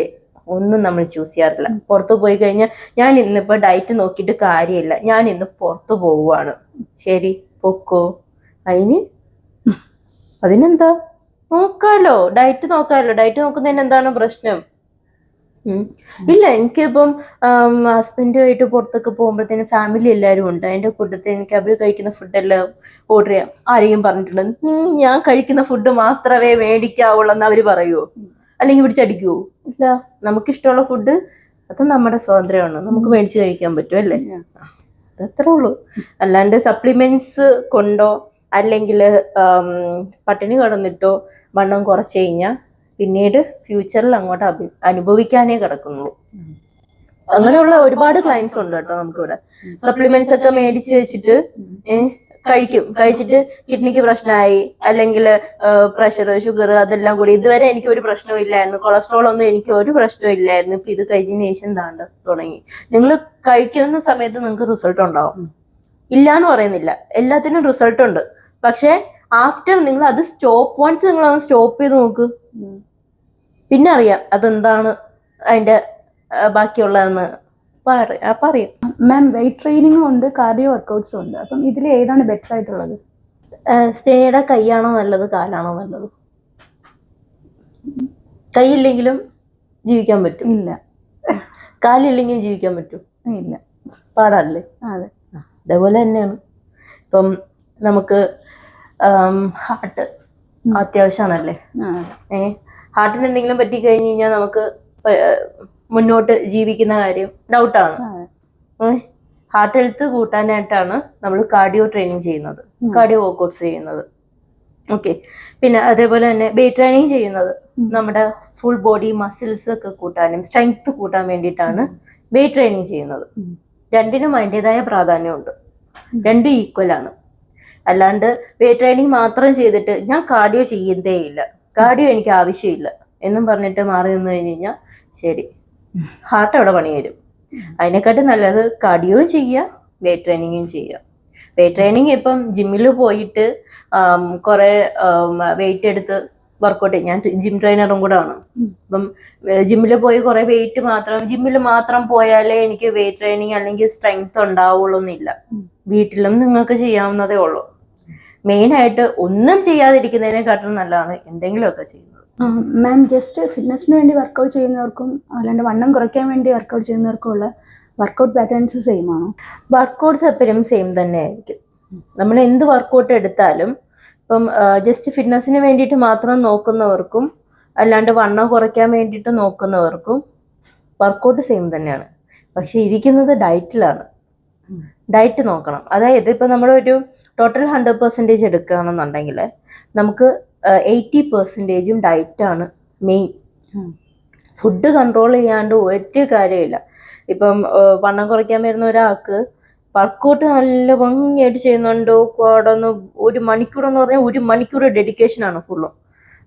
ഒന്നും നമ്മൾ ചൂസ് ചെയ്യാറില്ല. പുറത്ത് പോയി കഴിഞ്ഞാൽ ഞാൻ ഇന്നിപ്പോൾ ഡയറ്റ് നോക്കിയിട്ട് കാര്യമില്ല. ഞാൻ ഇന്ന് പുറത്ത് പോവുകയാണ് ശരി പൊക്കോ. അതിന് അതിനെന്താ? നോക്കാലോ. ഡയറ്റ് നോക്കാലോ. ഡയറ്റ് നോക്കുന്നതിന് എന്താണ് പ്രശ്നം. ഇല്ല എനിക്കിപ്പം ഹസ്ബൻഡുമായിട്ട് പുറത്തൊക്കെ പോകുമ്പോഴത്തേനും ഫാമിലി എല്ലാവരും ഉണ്ട്. എന്റെ കൂട്ടത്തിൽ എനിക്ക് അവർ കഴിക്കുന്ന ഫുഡെല്ലാം ഓർഡർ ചെയ്യാം. ആരെയും പറഞ്ഞിട്ടുണ്ട്? "നീ ഞാൻ കഴിക്കുന്ന ഫുഡ് മാത്രമേ മേടിക്കാവുള്ളൂ എന്ന് അവർ പറയുമോ അല്ലെങ്കിൽ പിടിച്ചടിക്കുവോ ഇല്ല. നമുക്ക് ഇഷ്ടമുള്ള ഫുഡ് അത് നമ്മുടെ സ്വാതന്ത്ര്യമാണ്. നമുക്ക് മേടിച്ച് കഴിക്കാൻ പറ്റും അല്ലേ? അതത്രേ ഉള്ളൂ. അല്ലാണ്ട് സപ്ലിമെന്റ്സ് കൊണ്ടോ അല്ലെങ്കിൽ പട്ടിണി കിടന്നിട്ടോ വണ്ണം കുറച്ച് കഴിഞ്ഞാൽ പിന്നീട് ഫ്യൂച്ചറിൽ അങ്ങോട്ട് അഭി- അനുഭവിക്കാനേ കിടക്കുന്നുള്ളൂ. അങ്ങനെയുള്ള ഒരുപാട് ക്ലയൻസ് ഉണ്ട് കേട്ടോ നമുക്കിവിടെ. സപ്ലിമെന്റ്സ് ഒക്കെ മേടിച്ച് വെച്ചിട്ട് ഏഹ് കഴിക്കും. കഴിച്ചിട്ട് കിഡ്നിക്ക് പ്രശ്നമായി അല്ലെങ്കിൽ പ്രഷർ ഷുഗർ അതെല്ലാം കൂടി. ഇതുവരെ എനിക്ക് ഒരു പ്രശ്നവും ഇല്ലായിരുന്നു. കൊളസ്ട്രോൾ ഒന്നും എനിക്ക് ഒരു പ്രശ്നവും ഇല്ലായിരുന്നു. ഇപ്പൊ ഇത് കഴിച്ചതിന് ശേഷം താണ്ട് തുടങ്ങി. നിങ്ങൾ കഴിക്കുന്ന സമയത്ത് നിങ്ങൾക്ക് റിസൾട്ട് ഉണ്ടാവും. ഇല്ല എന്ന് പറയുന്നില്ല. എല്ലാത്തിനും റിസൾട്ട് ഉണ്ട്. പക്ഷെ ആഫ്റ്റർ നിങ്ങൾ അത് സ്റ്റോപ്പ് വൺസ് നിങ്ങൾ അത് സ്റ്റോപ്പ് ചെയ്ത് നോക്ക്. പിന്നെ അറിയാം അതെന്താണ് അതിന്റെ ബാക്കിയുള്ളതെന്ന്. പറയും. മാം വെയിറ്റ് ട്രെയിനിങ്ങും ഉണ്ട് കാർഡിയോ വർക്കൗട്ട്സും ഉണ്ട്. അപ്പം ഇതിൽ ഏതാണ് ബെറ്റർ ആയിട്ടുള്ളത്? സ്റ്റേയുടെ കൈയാണോ നല്ലത് കാലാണോ നല്ലത്? കൈയില്ലെങ്കിലും ജീവിക്കാൻ പറ്റും. ഇല്ല. കാലില്ലെങ്കിലും ജീവിക്കാൻ പറ്റും. ഇല്ല. പാടാറില്ലേ? അതെ. അതേപോലെ തന്നെയാണ്. ഇപ്പം നമുക്ക് ഹാർട്ട് അത്യാവശ്യമാണല്ലേ? ഏ ഹാർട്ടിന് എന്തെങ്കിലും പറ്റി കഴിഞ്ഞ് കഴിഞ്ഞാൽ നമുക്ക് മുന്നോട്ട് ജീവിക്കുന്ന കാര്യം ഡൗട്ടാണ് ഹാർട്ട് ഹെൽത്ത് കൂട്ടാനായിട്ടാണ് നമ്മൾ കാർഡിയോ ട്രെയിനിങ് ചെയ്യുന്നത്. കാർഡിയോ വർക്കൗട്ട്സ് ചെയ്യുന്നത്. ഓക്കെ പിന്നെ അതേപോലെ തന്നെ വെയിറ്റ് ട്രെയിനിങ് ചെയ്യുന്നത്. നമ്മുടെ ഫുൾ ബോഡി മസിൽസ് ഒക്കെ കൂട്ടാനും സ്ട്രെങ്ത് കൂട്ടാൻ വേണ്ടിയിട്ടാണ് വെയിറ്റ് ട്രെയിനിങ് ചെയ്യുന്നത്. രണ്ടിനും അതിന്റെതായ പ്രാധാന്യമുണ്ട്. രണ്ടും ഈക്വൽ ആണ്. അല്ലാണ്ട് വെയിറ്റ് ട്രെയിനിങ് മാത്രം ചെയ്തിട്ട് ഞാൻ കാർഡിയോ ചെയ്യുന്നതേ ഇല്ല കാർഡിയോ എനിക്ക് ആവശ്യമില്ല. എന്നും പറഞ്ഞിട്ട് മാറി നിന്ന് കഴിഞ്ഞ് കഴിഞ്ഞാൽ ശരി. ഹാർട്ട് അവിടെ പണി വരും അതിനെക്കാട്ടും നല്ലത് കാർഡിയോയും ചെയ്യുക വെയിറ്റ് ട്രെയിനിങ്ങും ചെയ്യുക വെയിറ്റ് ട്രെയിനിങ് ഇപ്പം ജിമ്മിൽ പോയിട്ട് കുറെ വെയിറ്റ് എടുത്ത് വർക്കൗട്ട് ഞാൻ ജിം ട്രെയിനറും കൂടെ ആണ്. അപ്പം ജിമ്മിൽ പോയി കുറെ വെയിറ്റ് മാത്രം ജിമ്മിൽ മാത്രം പോയാലേ എനിക്ക് വെയിറ്റ് ട്രെയിനിങ് അല്ലെങ്കിൽ സ്ട്രെങ്ത് ഉണ്ടാവുള്ളൂ എന്നില്ല. വീട്ടിലും നിങ്ങൾക്ക് ചെയ്യാവുന്നതേ ഉള്ളൂ. മെയിൻ ആയിട്ട് ഒന്നും ചെയ്യാതിരിക്കുന്നതിനെക്കാട്ടും നല്ലതാണ് എന്തെങ്കിലുമൊക്കെ ചെയ്യുന്നത്. മാം ജസ്റ്റ് ഫിറ്റ്നസിന് വേണ്ടി വർക്കൗട്ട് ചെയ്യുന്നവർക്കും അല്ലാണ്ട് വണ്ണം കുറയ്ക്കാൻ വേണ്ടി വർക്കൗട്ട് ചെയ്യുന്നവർക്കും ഉള്ള വർക്കൗട്ട് പാറ്റേൺസ് സെയിം ആണോ? വർക്കൗട്ട്സ് എപ്പോഴും സെയിം തന്നെ ആയിരിക്കും. നമ്മൾ എന്ത് വർക്കൗട്ട് എടുത്താലും ഇപ്പം ജസ്റ്റ് ഫിറ്റ്നസിന് വേണ്ടിയിട്ട് മാത്രം നോക്കുന്നവർക്കും അല്ലാണ്ട് വണ്ണം കുറയ്ക്കാൻ വേണ്ടിയിട്ട് നോക്കുന്നവർക്കും വർക്കൗട്ട് സെയിം തന്നെയാണ്. പക്ഷെ ഇരിക്കുന്നത് ഡയറ്റിലാണ് ഡയറ്റ് നോക്കണം. അതായത് ഇപ്പം നമ്മളൊരു ടോട്ടൽ ഹൺഡ്രഡ് പെർസെന്റേജ് എടുക്കുകയാണെന്നുണ്ടെങ്കിൽ നമുക്ക് എയ്റ്റി പെർസെന്റേജും ഡയറ്റാണ് മെയിൻ. ഫുഡ് കൺട്രോൾ ചെയ്യാണ്ട് ഒരു കാര്യമില്ല. ഇപ്പം വണ്ണം കുറയ്ക്കാൻ വരുന്ന ഒരാൾക്ക് വർക്കൗട്ട് നല്ല ഭംഗിയായിട്ട് ചെയ്യുന്നുണ്ടോ. കടന്ന് ഒരു മണിക്കൂർ എന്ന് പറഞ്ഞാൽ ഒരു മണിക്കൂർ ഡെഡിക്കേഷനാണ് ഫുള്ളും.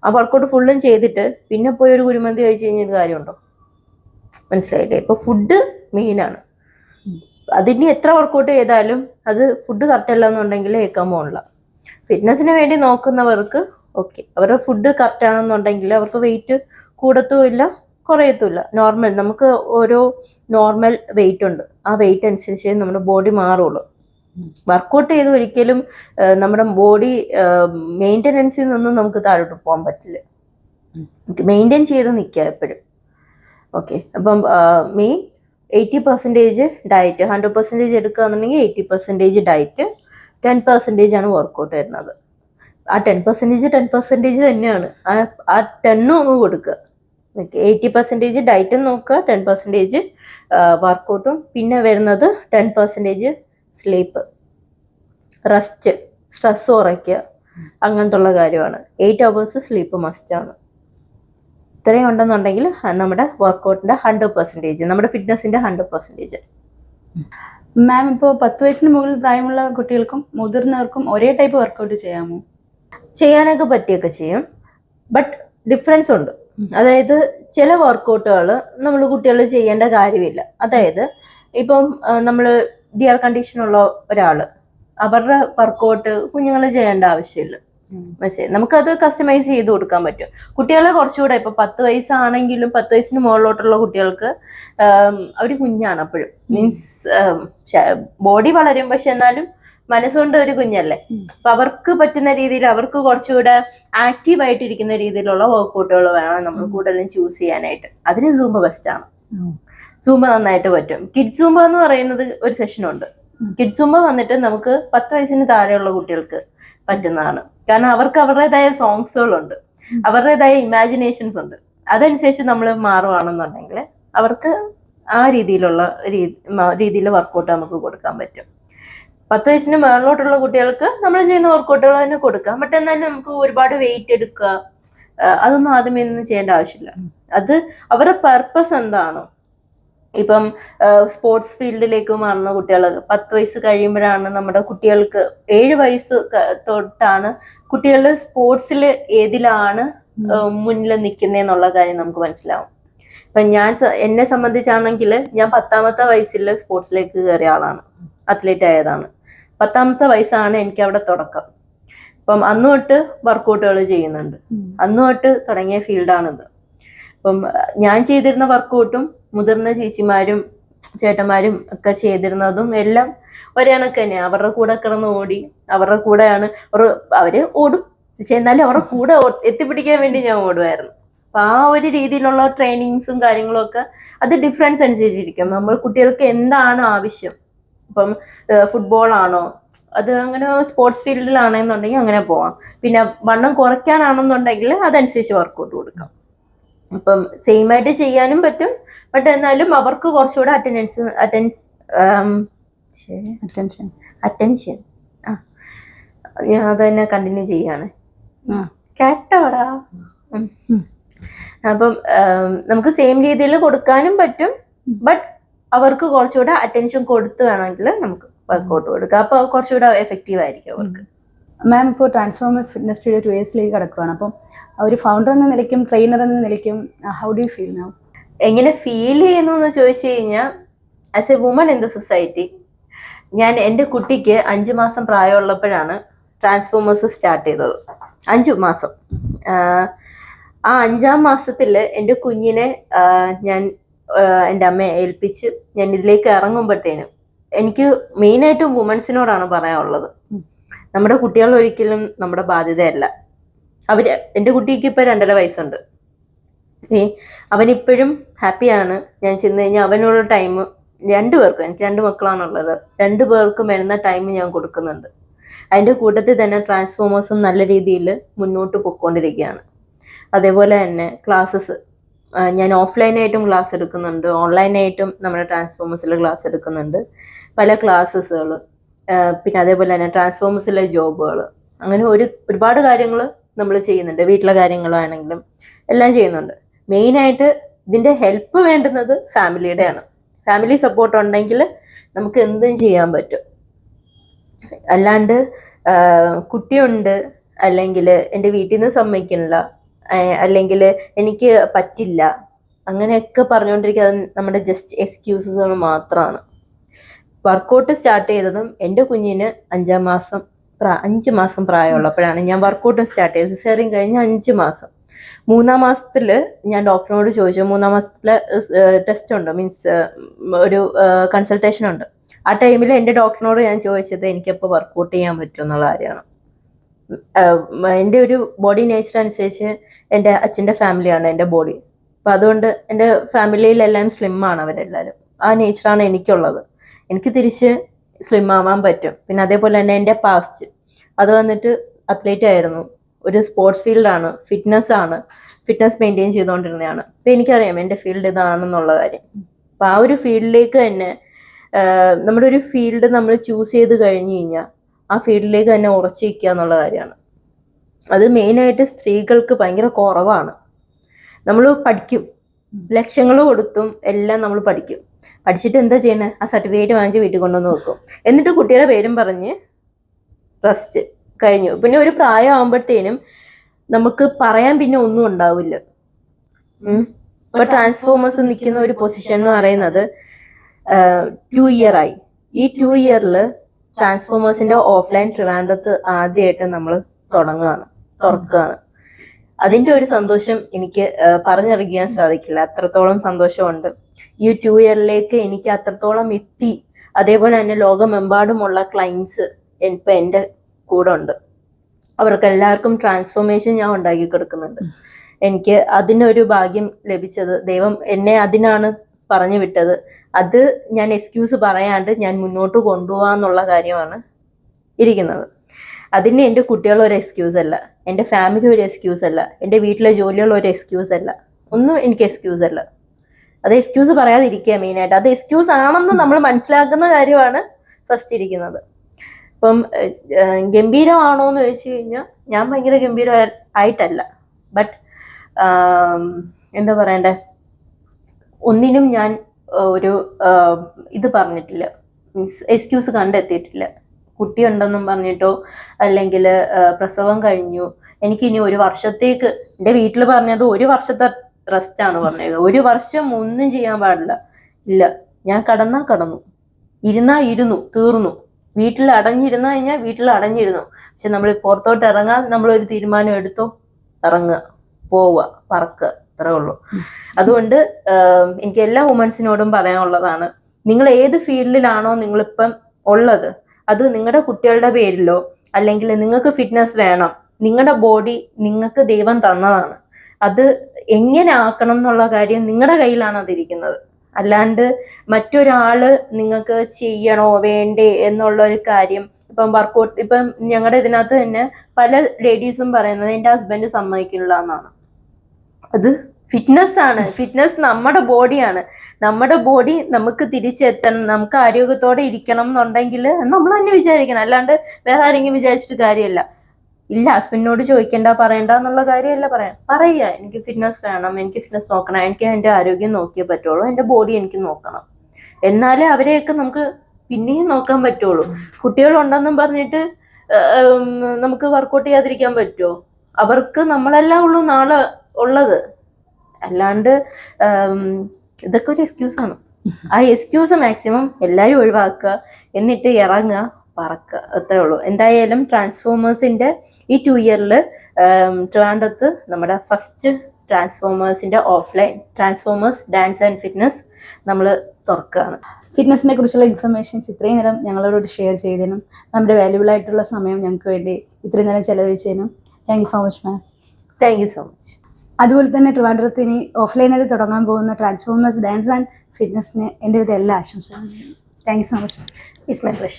ആ വർക്കൗട്ട് ഫുള്ളും ചെയ്തിട്ട് പിന്നെ പോയി ഒരു കുരുമന്തി കഴിച്ച് കഴിഞ്ഞൊരു കാര്യമുണ്ടോ? മനസ്സിലായില്ലേ? ഇപ്പൊ ഫുഡ് മെയിനാണ്. അതിന് എത്ര വർക്കൗട്ട് ചെയ്താലും അത് ഫുഡ് കറക്റ്റ് അല്ല എന്നുണ്ടെങ്കിൽ ഏക്കാൻ പോകണില്ല ഫിറ്റ്നസിന് വേണ്ടി നോക്കുന്നവർക്ക് ഓക്കെ അവരുടെ ഫുഡ് കറക്റ്റ് ആണെന്നുണ്ടെങ്കിൽ അവർക്ക് വെയിറ്റ് കൂടത്തുമില്ല കുറയത്തുമില്ല നോർമൽ നമുക്ക് ഓരോ നോർമൽ വെയിറ്റ് ഉണ്ട്. ആ വെയിറ്റ് അനുസരിച്ച് നമ്മുടെ ബോഡി മാറുള്ളൂ. വർക്കൗട്ട് ചെയ്ത് ഒരിക്കലും നമ്മുടെ ബോഡി മെയിന്റനൻസിൽ നിന്നും നമുക്ക് താഴോട്ട് പോകാൻ പറ്റില്ല. മെയിന്റെയിൻ ചെയ്ത് നിൽക്കുക എപ്പോഴും. ഓക്കെ അപ്പം main eighty percentage diet hundred percentage എടുക്കുകയാണെന്നുണ്ടെങ്കിൽ eighty percentage diet ten percentage ആണ് വർക്കൗട്ട് വരുന്നത്. ആ ടെൻ പെർസെന്റേജ് ടെൻ പെർസെന്റേജ് തന്നെയാണ്. ആ ആ ടെന്നും അങ്ങ് കൊടുക്കുക. ഓക്കെ എയ്റ്റി പെർസെന്റേജ് ഡയറ്റും നോക്കുക ടെൻ പെർസെന്റേജ് വർക്കൗട്ടും പിന്നെ വരുന്നത് ten percentage sleep rest stress കുറയ്ക്കുക. അങ്ങനത്തെ ഉള്ള കാര്യമാണ് എയ്റ്റ് അവേഴ്സ് സ്ലീപ്പ് മസ്റ്റാണ് ഇത്രയും ഉണ്ടെന്നുണ്ടെങ്കിൽ നമ്മുടെ വർക്കൗട്ടിന്റെ ഹൺഡ്രഡ് പെർസെന്റേജ് നമ്മുടെ ഫിറ്റ്നസിന്റെ ഹൺഡ്രഡ് പെർസെന്റേജ് മാം ഇപ്പോൾ പത്ത് വയസ്സിന് മുകളിൽ പ്രായമുള്ള കുട്ടികൾക്കും മുതിർന്നവർക്കും ഒരേ ടൈപ്പ് വർക്കൗട്ട് ചെയ്യാമോ? ചെയ്യാനൊക്കെ പറ്റിയൊക്കെ ചെയ്യും. ബട്ട് ഡിഫറൻസ് ഉണ്ട്. അതായത് ചില വർക്കൗട്ടുകൾ നമ്മൾ കുട്ടികൾ ചെയ്യേണ്ട കാര്യമില്ല. അതായത് ഇപ്പം നമ്മൾ ഡിയർ കണ്ടീഷനുള്ള ഒരാൾ അവരുടെ വർക്കൗട്ട് കുഞ്ഞുങ്ങൾ ചെയ്യേണ്ട ആവശ്യമില്ല. മനസ്സിലായി? നമുക്കത് കസ്റ്റമൈസ് ചെയ്ത് കൊടുക്കാൻ പറ്റും. കുട്ടികളെ കുറച്ചുകൂടെ ഇപ്പൊ പത്ത് വയസ്സാണെങ്കിലും പത്ത് വയസ്സിന് മുകളിലോട്ടുള്ള കുട്ടികൾക്ക് അവർ കുഞ്ഞാണ് അപ്പോഴും. മീൻസ് ബോഡി വളരും. പക്ഷെ എന്നാലും മനസ്സുകൊണ്ട് ഒരു കുഞ്ഞല്ലേ? അപ്പൊ അവർക്ക് പറ്റുന്ന രീതിയിൽ അവർക്ക് കുറച്ചുകൂടെ ആക്റ്റീവ് ആയിട്ടിരിക്കുന്ന രീതിയിലുള്ള വർക്കൗട്ടുകൾ വേണം നമ്മൾ കൂടുതലും ചൂസ് ചെയ്യാനായിട്ട്. അതിന് സൂമ്പ ബെസ്റ്റ് ആണ്. സൂമ്പ നന്നായിട്ട് പറ്റും. കിഡ് സൂമ്പ എന്ന് പറയുന്നത് ഒരു സെഷനുണ്ട് ഉണ്ട്. കിഡ് സൂമ്പ വന്നിട്ട് നമുക്ക് പത്ത് വയസ്സിന് താഴെയുള്ള കുട്ടികൾക്ക് പറ്റുന്നതാണ്. കാരണം അവർക്ക് അവരുടേതായ സോങ്സുകളുണ്ട്. അവരുടേതായ ഇമാജിനേഷൻസ് ഉണ്ട്. അതനുസരിച്ച് നമ്മൾ മാറുവാണെന്നുണ്ടെങ്കിൽ അവർക്ക് ആ രീതിയിലുള്ള രീതിയിൽ വർക്കൗട്ട് നമുക്ക് കൊടുക്കാൻ പറ്റും. പത്ത് വയസ്സിന് മേളിലോട്ടുള്ള കുട്ടികൾക്ക് നമ്മൾ ചെയ്യുന്ന വർക്കൗട്ടുകൾ തന്നെ കൊടുക്കാം. ബട്ട് എന്നാലും നമുക്ക് ഒരുപാട് വെയിറ്റ് എടുക്കുക അതൊന്നും ആദ്യമേ ഒന്നും ചെയ്യേണ്ട ആവശ്യമില്ല. അത് അവരുടെ പർപ്പസ് എന്താണോ? ഇപ്പം സ്പോർട്സ് ഫീൽഡിലേക്ക് മാറുന്ന കുട്ടികൾ പത്ത് വയസ്സ് കഴിയുമ്പോഴാണ് നമ്മുടെ കുട്ടികൾക്ക് ഏഴ് വയസ്സ് തൊട്ടാണ് കുട്ടികൾ സ്പോർട്സിൽ ഏതിലാണ് മുന്നിൽ നിൽക്കുന്നതെന്നുള്ള കാര്യം നമുക്ക് മനസ്സിലാവും. ഇപ്പം ഞാൻ എന്നെ സംബന്ധിച്ചാണെങ്കിൽ ഞാൻ പത്താമത്തെ വയസ്സിൽ സ്പോർട്സിലേക്ക് കയറിയ ആളാണ്. അത്ലറ്റ് ആയതാണ്. പത്താമത്തെ വയസ്സാണ് എനിക്ക് അവിടെ തുടക്കം. അപ്പം അന്ന് തൊട്ട് വർക്കൗട്ടുകൾ ചെയ്യുന്നുണ്ട്. അന്ന് തൊട്ട് തുടങ്ങിയ ഫീൽഡാണിത് അപ്പം ഞാൻ ചെയ്തിരുന്ന വർക്കൗട്ടും മുതിർന്ന ചേച്ചിമാരും ചേട്ടന്മാരും ഒക്കെ ചെയ്തിരുന്നതും എല്ലാം ഒരേ കണക്ക് തന്നെ അവരുടെ കൂടെ കിടന്ന് ഓടി അവരുടെ കൂടെയാണ് ഒരു അവർ ഓടും. പക്ഷെ എന്നാലും അവരുടെ കൂടെ എത്തിപ്പിടിക്കാൻ വേണ്ടി ഞാൻ ഓടുമായിരുന്നു. അപ്പൊ ആ ഒരു രീതിയിലുള്ള ട്രെയിനിങ്സും കാര്യങ്ങളും ഒക്കെ അത് ഡിഫറൻസ് അനുസരിച്ചിരിക്കും. നമ്മൾ കുട്ടികൾക്ക് എന്താണ് ആവശ്യം? ഇപ്പം ഫുട്ബോൾ ആണോ അത് അങ്ങനെ സ്പോർട്സ് ഫീൽഡിലാണെന്നുണ്ടെങ്കിൽ അങ്ങനെ പോവാം. പിന്നെ വണ്ണം കുറയ്ക്കാനാണെന്നുണ്ടെങ്കിൽ അതനുസരിച്ച് വർക്കൗട്ട് കൊടുക്കാം. അപ്പം സെയിം ആയിട്ട് ചെയ്യാനും പറ്റും. ബട്ട് എന്നാലും അവർക്ക് കുറച്ചുകൂടെ അറ്റൻഡൻസ് അറ്റൻസ് അറ്റൻഷൻ അറ്റൻഷൻ ആ ഞാൻ അത് തന്നെ കണ്ടിന്യൂ ചെയ്യാണ്. കേട്ടോടാ. അപ്പം നമുക്ക് സെയിം രീതിയിൽ കൊടുക്കാനും പറ്റും. ബട്ട് അവർക്ക് കുറച്ചുകൂടെ അറ്റൻഷൻ കൊടുത്ത് വേണമെങ്കിൽ നമുക്ക് വർക്കൗട്ട് കൊടുക്കാം. അപ്പൊ കുറച്ചുകൂടെ എഫക്റ്റീവ് ആയിരിക്കും അവർക്ക്. മാം ഇപ്പോൾ ട്രാൻസ്ഫോമേഴ്സ് ഫിറ്റ്നസ് സ്റ്റുഡിയോ ടു ഇയേഴ്സിലേക്ക് കിടക്കുകയാണ് അപ്പം ഒരു ഫൗണ്ടർ എന്ന നിലയ്ക്കും ട്രെയിനർ എന്ന നിലയ്ക്കും how do you feel now എങ്ങനെ ഫീൽ ചെയ്യുന്നു എന്ന് ചോദിച്ചു കഴിഞ്ഞാൽ as a woman in the society ഞാൻ എന്റെ കുട്ടിക്ക് അഞ്ച് മാസം പ്രായമുള്ളപ്പോഴാണ് ട്രാൻസ്ഫോമേഴ്സ് സ്റ്റാർട്ട് ചെയ്തത്. അഞ്ച് മാസം. ആ അഞ്ചാം മാസത്തിൽ എന്റെ കുഞ്ഞിനെ ഞാൻ എന്റെ അമ്മയെ ഏൽപ്പിച്ച് ഞാൻ ഇതിലേക്ക് ഇറങ്ങുമ്പോഴത്തേനും എനിക്ക് മെയിനായിട്ടും വുമൻസിനോടാണ് പറയാനുള്ളത്. നമ്മുടെ കുട്ടികൾ ഒരിക്കലും നമ്മുടെ ബാധ്യതയല്ല. അവർ എന്റെ കുട്ടിക്ക് ഇപ്പം രണ്ടര വയസ്സുണ്ട്. ഏ അവനിപ്പോഴും ഹാപ്പിയാണ്. ഞാൻ ചെന്ന് കഴിഞ്ഞാൽ അവനുള്ള ടൈം രണ്ടു പേർക്കും എനിക്ക് രണ്ട് മക്കളാണുള്ളത്. രണ്ടു പേർക്കും വരുന്ന ടൈം ഞാൻ കൊടുക്കുന്നുണ്ട്. അതിന്റെ കൂട്ടത്തിൽ തന്നെ ട്രാൻസ്ഫോമേഴ്സും നല്ല രീതിയിൽ മുന്നോട്ട് പൊയ്ക്കൊണ്ടിരിക്കുകയാണ്. അതേപോലെ തന്നെ ക്ലാസ്സസ് ഞാൻ ഓഫ്ലൈനായിട്ടും ക്ലാസ് എടുക്കുന്നുണ്ട്. ഓൺലൈനായിട്ടും നമ്മുടെ ട്രാൻസ്ഫോമേഴ്സിൽ ക്ലാസ് എടുക്കുന്നുണ്ട്. പല ക്ലാസ്സസുകൾ പിന്നെ അതേപോലെ തന്നെ ട്രാൻസ്ഫോമേഴ്സിലെ ജോബുകൾ അങ്ങനെ ഒരു ഒരുപാട് കാര്യങ്ങൾ നമ്മൾ ചെയ്യുന്നുണ്ട്. വീട്ടിലെ കാര്യങ്ങളാണെങ്കിലും എല്ലാം ചെയ്യുന്നുണ്ട്. മെയിനായിട്ട് ഇതിന്റെ ഹെൽപ്പ് വേണ്ടുന്നത് ഫാമിലിയുടെയാണ്. ഫാമിലി സപ്പോർട്ട് ഉണ്ടെങ്കിൽ നമുക്ക് എന്തും ചെയ്യാൻ പറ്റും. അല്ലാണ്ട് കുട്ടിയുണ്ട് അല്ലെങ്കിൽ എന്റെ വീട്ടിൽ നിന്ന് സമ്മതിക്കണില്ല അല്ലെങ്കിൽ എനിക്ക് പറ്റില്ല. അങ്ങനെയൊക്കെ പറഞ്ഞുകൊണ്ടിരിക്കുക നമ്മുടെ ജസ്റ്റ് എക്സ്ക്യൂസസുകൾ മാത്രമാണ് വർക്കൗട്ട് സ്റ്റാർട്ട് ചെയ്തതും എന്റെ കുഞ്ഞിന് അഞ്ചാം മാസം പ്രാ- അഞ്ച് മാസം പ്രായമുള്ളപ്പോഴാണ് ഞാൻ വർക്കൗട്ട് സ്റ്റാർട്ട് ചെയ്തത്. സിസേറിയൻ കഴിഞ്ഞ് അഞ്ച് മാസം. മൂന്നാം മാസത്തിൽ ഞാൻ ഡോക്ടറിനോട് ചോദിച്ചു. മൂന്നാം മാസത്തിൽ ടെസ്റ്റ് ഉണ്ട്? മീൻസ് ഒരു കൺസൾട്ടേഷൻ ഉണ്ട്. ആ ടൈമിൽ എന്റെ ഡോക്ടറിനോട് ഞാൻ ചോദിച്ചത് എനിക്കപ്പോൾ വർക്കൗട്ട് ചെയ്യാൻ പറ്റുമെന്നുള്ള കാര്യമാണ്. എന്റെ ഒരു ബോഡി നേച്ചർ അനുസരിച്ച് എന്റെ അച്ഛന്റെ ഫാമിലിയാണ് എന്റെ ബോഡി അപ്പം അതുകൊണ്ട് എന്റെ ഫാമിലിയിലെല്ലാം സ്ലിം ആണ് അവരെല്ലാവരും ആ നേച്ചറാണ് എനിക്കുള്ളത്. എനിക്ക് തിരിച്ച് സ്ലിം ആവാൻ പറ്റും. പിന്നെ അതേപോലെ തന്നെ എന്റെ പാസ്റ്റ് അത് വന്നിട്ട് അത്ലറ്റ് ആയിരുന്നു. ഒരു സ്പോർട്സ് ഫീൽഡാണ് ഫിറ്റ്നസ് ആണ്. ഫിറ്റ്നസ് മെയിന്റെയിൻ ചെയ്തുകൊണ്ടിരുന്നതാണ് അപ്പം എനിക്കറിയാം എന്റെ ഫീൽഡ് ഇതാണെന്നുള്ള കാര്യം. അപ്പം ആ ഒരു ഫീൽഡിലേക്ക് തന്നെ നമ്മുടെ ഒരു ഫീൽഡ് നമ്മൾ ചൂസ് ചെയ്ത് കഴിഞ്ഞ് കഴിഞ്ഞാൽ ആ ഫീൽഡിലേക്ക് തന്നെ ഉറച്ചു നിൽക്കുക എന്നുള്ള കാര്യമാണ്. അത് മെയിനായിട്ട് സ്ത്രീകൾക്ക് ഭയങ്കര കുറവാണ്. നമ്മൾ പഠിക്കും. ലക്ഷ്യങ്ങൾ കൊടുത്തും എല്ലാം നമ്മൾ പഠിക്കും. പഠിച്ചിട്ട് എന്താ ചെയ്യുന്നത് ആ സർട്ടിഫിക്കറ്റ് വാങ്ങിച്ച് വീട്ടിൽ കൊണ്ടുവന്ന് വെക്കും. എന്നിട്ട് കുട്ടിയുടെ പേരും പറഞ്ഞ് റെസ്റ്റ് കഴിഞ്ഞു. പിന്നെ ഒരു പ്രായമാകുമ്പോഴത്തേനും നമുക്ക് പറയാൻ പിന്നെ ഒന്നും ഉണ്ടാവില്ല. ഇപ്പൊ ട്രാൻസ്ഫോമേഴ്സ് നിൽക്കുന്ന ഒരു പൊസിഷൻ എന്ന് പറയുന്നത് ടു ഇയർ ആയി. ഈ ടു ഇയറിൽ ട്രാൻസ്ഫോമേഴ്സിന്റെ ഓഫ്ലൈൻ ട്രിവാൻഡ്രത്ത് ആദ്യമായിട്ട് നമ്മൾ തുടങ്ങുകയാണ് തുറക്കുകയാണ് അതിന്റെ ഒരു സന്തോഷം എനിക്ക് പറഞ്ഞറിയിക്കാൻ സാധിക്കില്ല. അത്രത്തോളം സന്തോഷമുണ്ട്. ഈ ടു ഇയറിലേക്ക് എനിക്ക് അത്രത്തോളം എത്തി. അതേപോലെ തന്നെ ലോകമെമ്പാടുമുള്ള ക്ലൈൻസ് ഇപ്പൊ എന്റെ കൂടെ ഉണ്ട് അവർക്ക് എല്ലാവർക്കും ട്രാൻസ്ഫോർമേഷൻ ഞാൻ ഉണ്ടാക്കി കൊടുക്കുന്നുണ്ട് എനിക്ക് അതിനൊരു ഭാഗ്യം ലഭിച്ചത് ദൈവം എന്നെ അതിനാണ് പറഞ്ഞു വിട്ടത്. അത് ഞാൻ എക്സ്ക്യൂസ് പറയാണ്ട് ഞാൻ മുന്നോട്ട് കൊണ്ടുപോകാന്നുള്ള കാര്യമാണ് ഇരിക്കുന്നത്. അതിന് എന്റെ കുട്ടികൾ ഒരു എക്സ്ക്യൂസ് അല്ല. എന്റെ ഫാമിലി ഒരു എക്സ്ക്യൂസ് അല്ല. എന്റെ വീട്ടിലെ ജോലികൾ ഒരു എക്സ്ക്യൂസ് അല്ല. ഒന്നും എനിക്ക് എക്സ്ക്യൂസ് അല്ല. അത് എക്സ്ക്യൂസ് പറയാതിരിക്കുക മെയിനായിട്ട് അത് എക്സ്ക്യൂസ് ആണെന്ന് നമ്മൾ മനസ്സിലാക്കുന്ന കാര്യമാണ് ഫസ്റ്റ് ഇരിക്കുന്നത്. ഇപ്പം ഗംഭീരമാണോ എന്ന് ചോദിച്ചു കഴിഞ്ഞാൽ ഞാൻ ഭയങ്കര ഗംഭീര ആയിട്ടല്ല ബട്ട് എന്താ പറയണ്ടേ? ഒന്നിനും ഞാൻ ഒരു ഇത് പറഞ്ഞിട്ടില്ല. മീൻസ് എക്സ്ക്യൂസ് കണ്ടെത്തിയിട്ടില്ല. കുട്ടിയുണ്ടെന്നും പറഞ്ഞിട്ടോ അല്ലെങ്കിൽ പ്രസവം കഴിഞ്ഞു. എനിക്ക് ഇനി ഒരു വർഷത്തേക്ക് എന്റെ വീട്ടിൽ പറഞ്ഞത് ഒരു വർഷത്തെ റെസ്റ്റ് ആണ് പറഞ്ഞത്. ഒരു വർഷം ഒന്നും ചെയ്യാൻ പാടില്ല. ഇല്ല ഞാൻ കടന്നാ കടന്നു. ഇരുന്നാ ഇരുന്നു തീർന്നു. വീട്ടിൽ അടഞ്ഞിരുന്നു കഴിഞ്ഞാൽ വീട്ടിൽ അടഞ്ഞിരുന്നു. പക്ഷെ നമ്മൾ പുറത്തോട്ട് ഇറങ്ങാൻ നമ്മളൊരു തീരുമാനം എടുത്തോ? ഇറങ്ങുക പോവുക പറക്കുക. അത്രേ ഉള്ളൂ. അതുകൊണ്ട് എനിക്ക് എല്ലാ വുമൻസിനോടും പറയാനുള്ളതാണ് നിങ്ങൾ ഏത് ഫീൽഡിലാണോ നിങ്ങളിപ്പം ഉള്ളത് അത് നിങ്ങളുടെ കുട്ടികളുടെ പേരിലോ അല്ലെങ്കിൽ നിങ്ങൾക്ക് ഫിറ്റ്നസ് വേണം നിങ്ങളുടെ ബോഡി നിങ്ങൾക്ക് ദൈവം തന്നതാണ്. അത് എങ്ങനെ ആക്കണം എന്നുള്ള കാര്യം നിങ്ങളുടെ കയ്യിലാണ് അതിരിക്കുന്നത്. അല്ലാണ്ട് മറ്റൊരാൾ നിങ്ങൾക്ക് ചെയ്യണോ വേണ്ടേ എന്നുള്ള ഒരു കാര്യം ഇപ്പം വർക്കൗട്ട് ഇപ്പം ഞങ്ങളുടെ ഇതിനകത്ത് തന്നെ പല ലേഡീസും പറയുന്നത് എന്റെ ഹസ്ബൻഡ് സമ്മതിക്കില്ല എന്നാണ്. അത് ഫിറ്റ്നസ് ആണ്. ഫിറ്റ്നസ് നമ്മുടെ ബോഡിയാണ് നമ്മുടെ ബോഡി നമുക്ക് തിരിച്ചെത്തണം നമുക്ക് ആരോഗ്യത്തോടെ ഇരിക്കണം എന്നുണ്ടെങ്കിൽ നമ്മൾ തന്നെ വിചാരിക്കണം. അല്ലാണ്ട് വേറെ ആരെങ്കിലും വിചാരിച്ചിട്ട് കാര്യമല്ല. ഇല്ല ഹസ്ബൻഡിനോട് ചോദിക്കണ്ട പറയണ്ട എന്നുള്ള കാര്യമല്ല പറയാം. പറയുക എനിക്ക് ഫിറ്റ്നസ് വേണം എനിക്ക് ഫിറ്റ്നസ് നോക്കണം എനിക്ക് എന്റെ ആരോഗ്യം നോക്കിയേ പറ്റുള്ളൂ എന്റെ ബോഡി എനിക്ക് നോക്കണം. എന്നാലേ അവരെയൊക്കെ നമുക്ക് പിന്നെയും നോക്കാൻ പറ്റുള്ളൂ. കുട്ടികളുണ്ടെന്നും പറഞ്ഞിട്ട് നമുക്ക് വർക്കൗട്ട് ചെയ്യാതിരിക്കാൻ പറ്റുമോ അവർക്ക് നമ്മളെല്ലാം ഉള്ളൂ നാളെ ഉള്ളത്. അല്ലാണ്ട് ഇതൊക്കെ ഒരു എക്സ്ക്യൂസ് ആണ്. ആ എക്സ്ക്യൂസ് മാക്സിമം എല്ലാവരും ഒഴിവാക്കുക എന്നിട്ട് ഇറങ്ങുക പറക്കുക. അത്രേ ഉള്ളൂ. എന്തായാലും ട്രാൻസ്ഫോമേഴ്സിന്റെ ഈ ടു ഇയറിൽ ട്രിവാൻഡ്രത്ത് നമ്മുടെ first ട്രാൻസ്ഫോമേഴ്സിന്റെ offline transformers dance and fitness നമ്മൾ തുറക്കുകയാണ്. ഫിറ്റ്നസിനെ കുറിച്ചുള്ള ഇൻഫർമേഷൻസ് ഇത്രയും നേരം ഞങ്ങളോട് ഷെയർ ചെയ്തതിനും നമ്മുടെ വാല്യുബിൾ ആയിട്ടുള്ള സമയം ഞങ്ങൾക്ക് വേണ്ടി ഇത്രയും നേരം ചെലവഴിച്ചതിനും thank you so much ma'am thank you so much അതുപോലെ തന്നെ ട്രിവാൻഡ്രത്ത് ഇനി ഓഫ്ലൈനായിട്ട് തുടങ്ങാൻ പോകുന്ന ട്രാൻസ്ഫോമേഴ്സ് ഡാൻസ് ആൻഡ് ഫിറ്റ്നസിന് എന്റെ വിധ എല്ലാ ആശംസകളും. Thank you so much it's my pleasure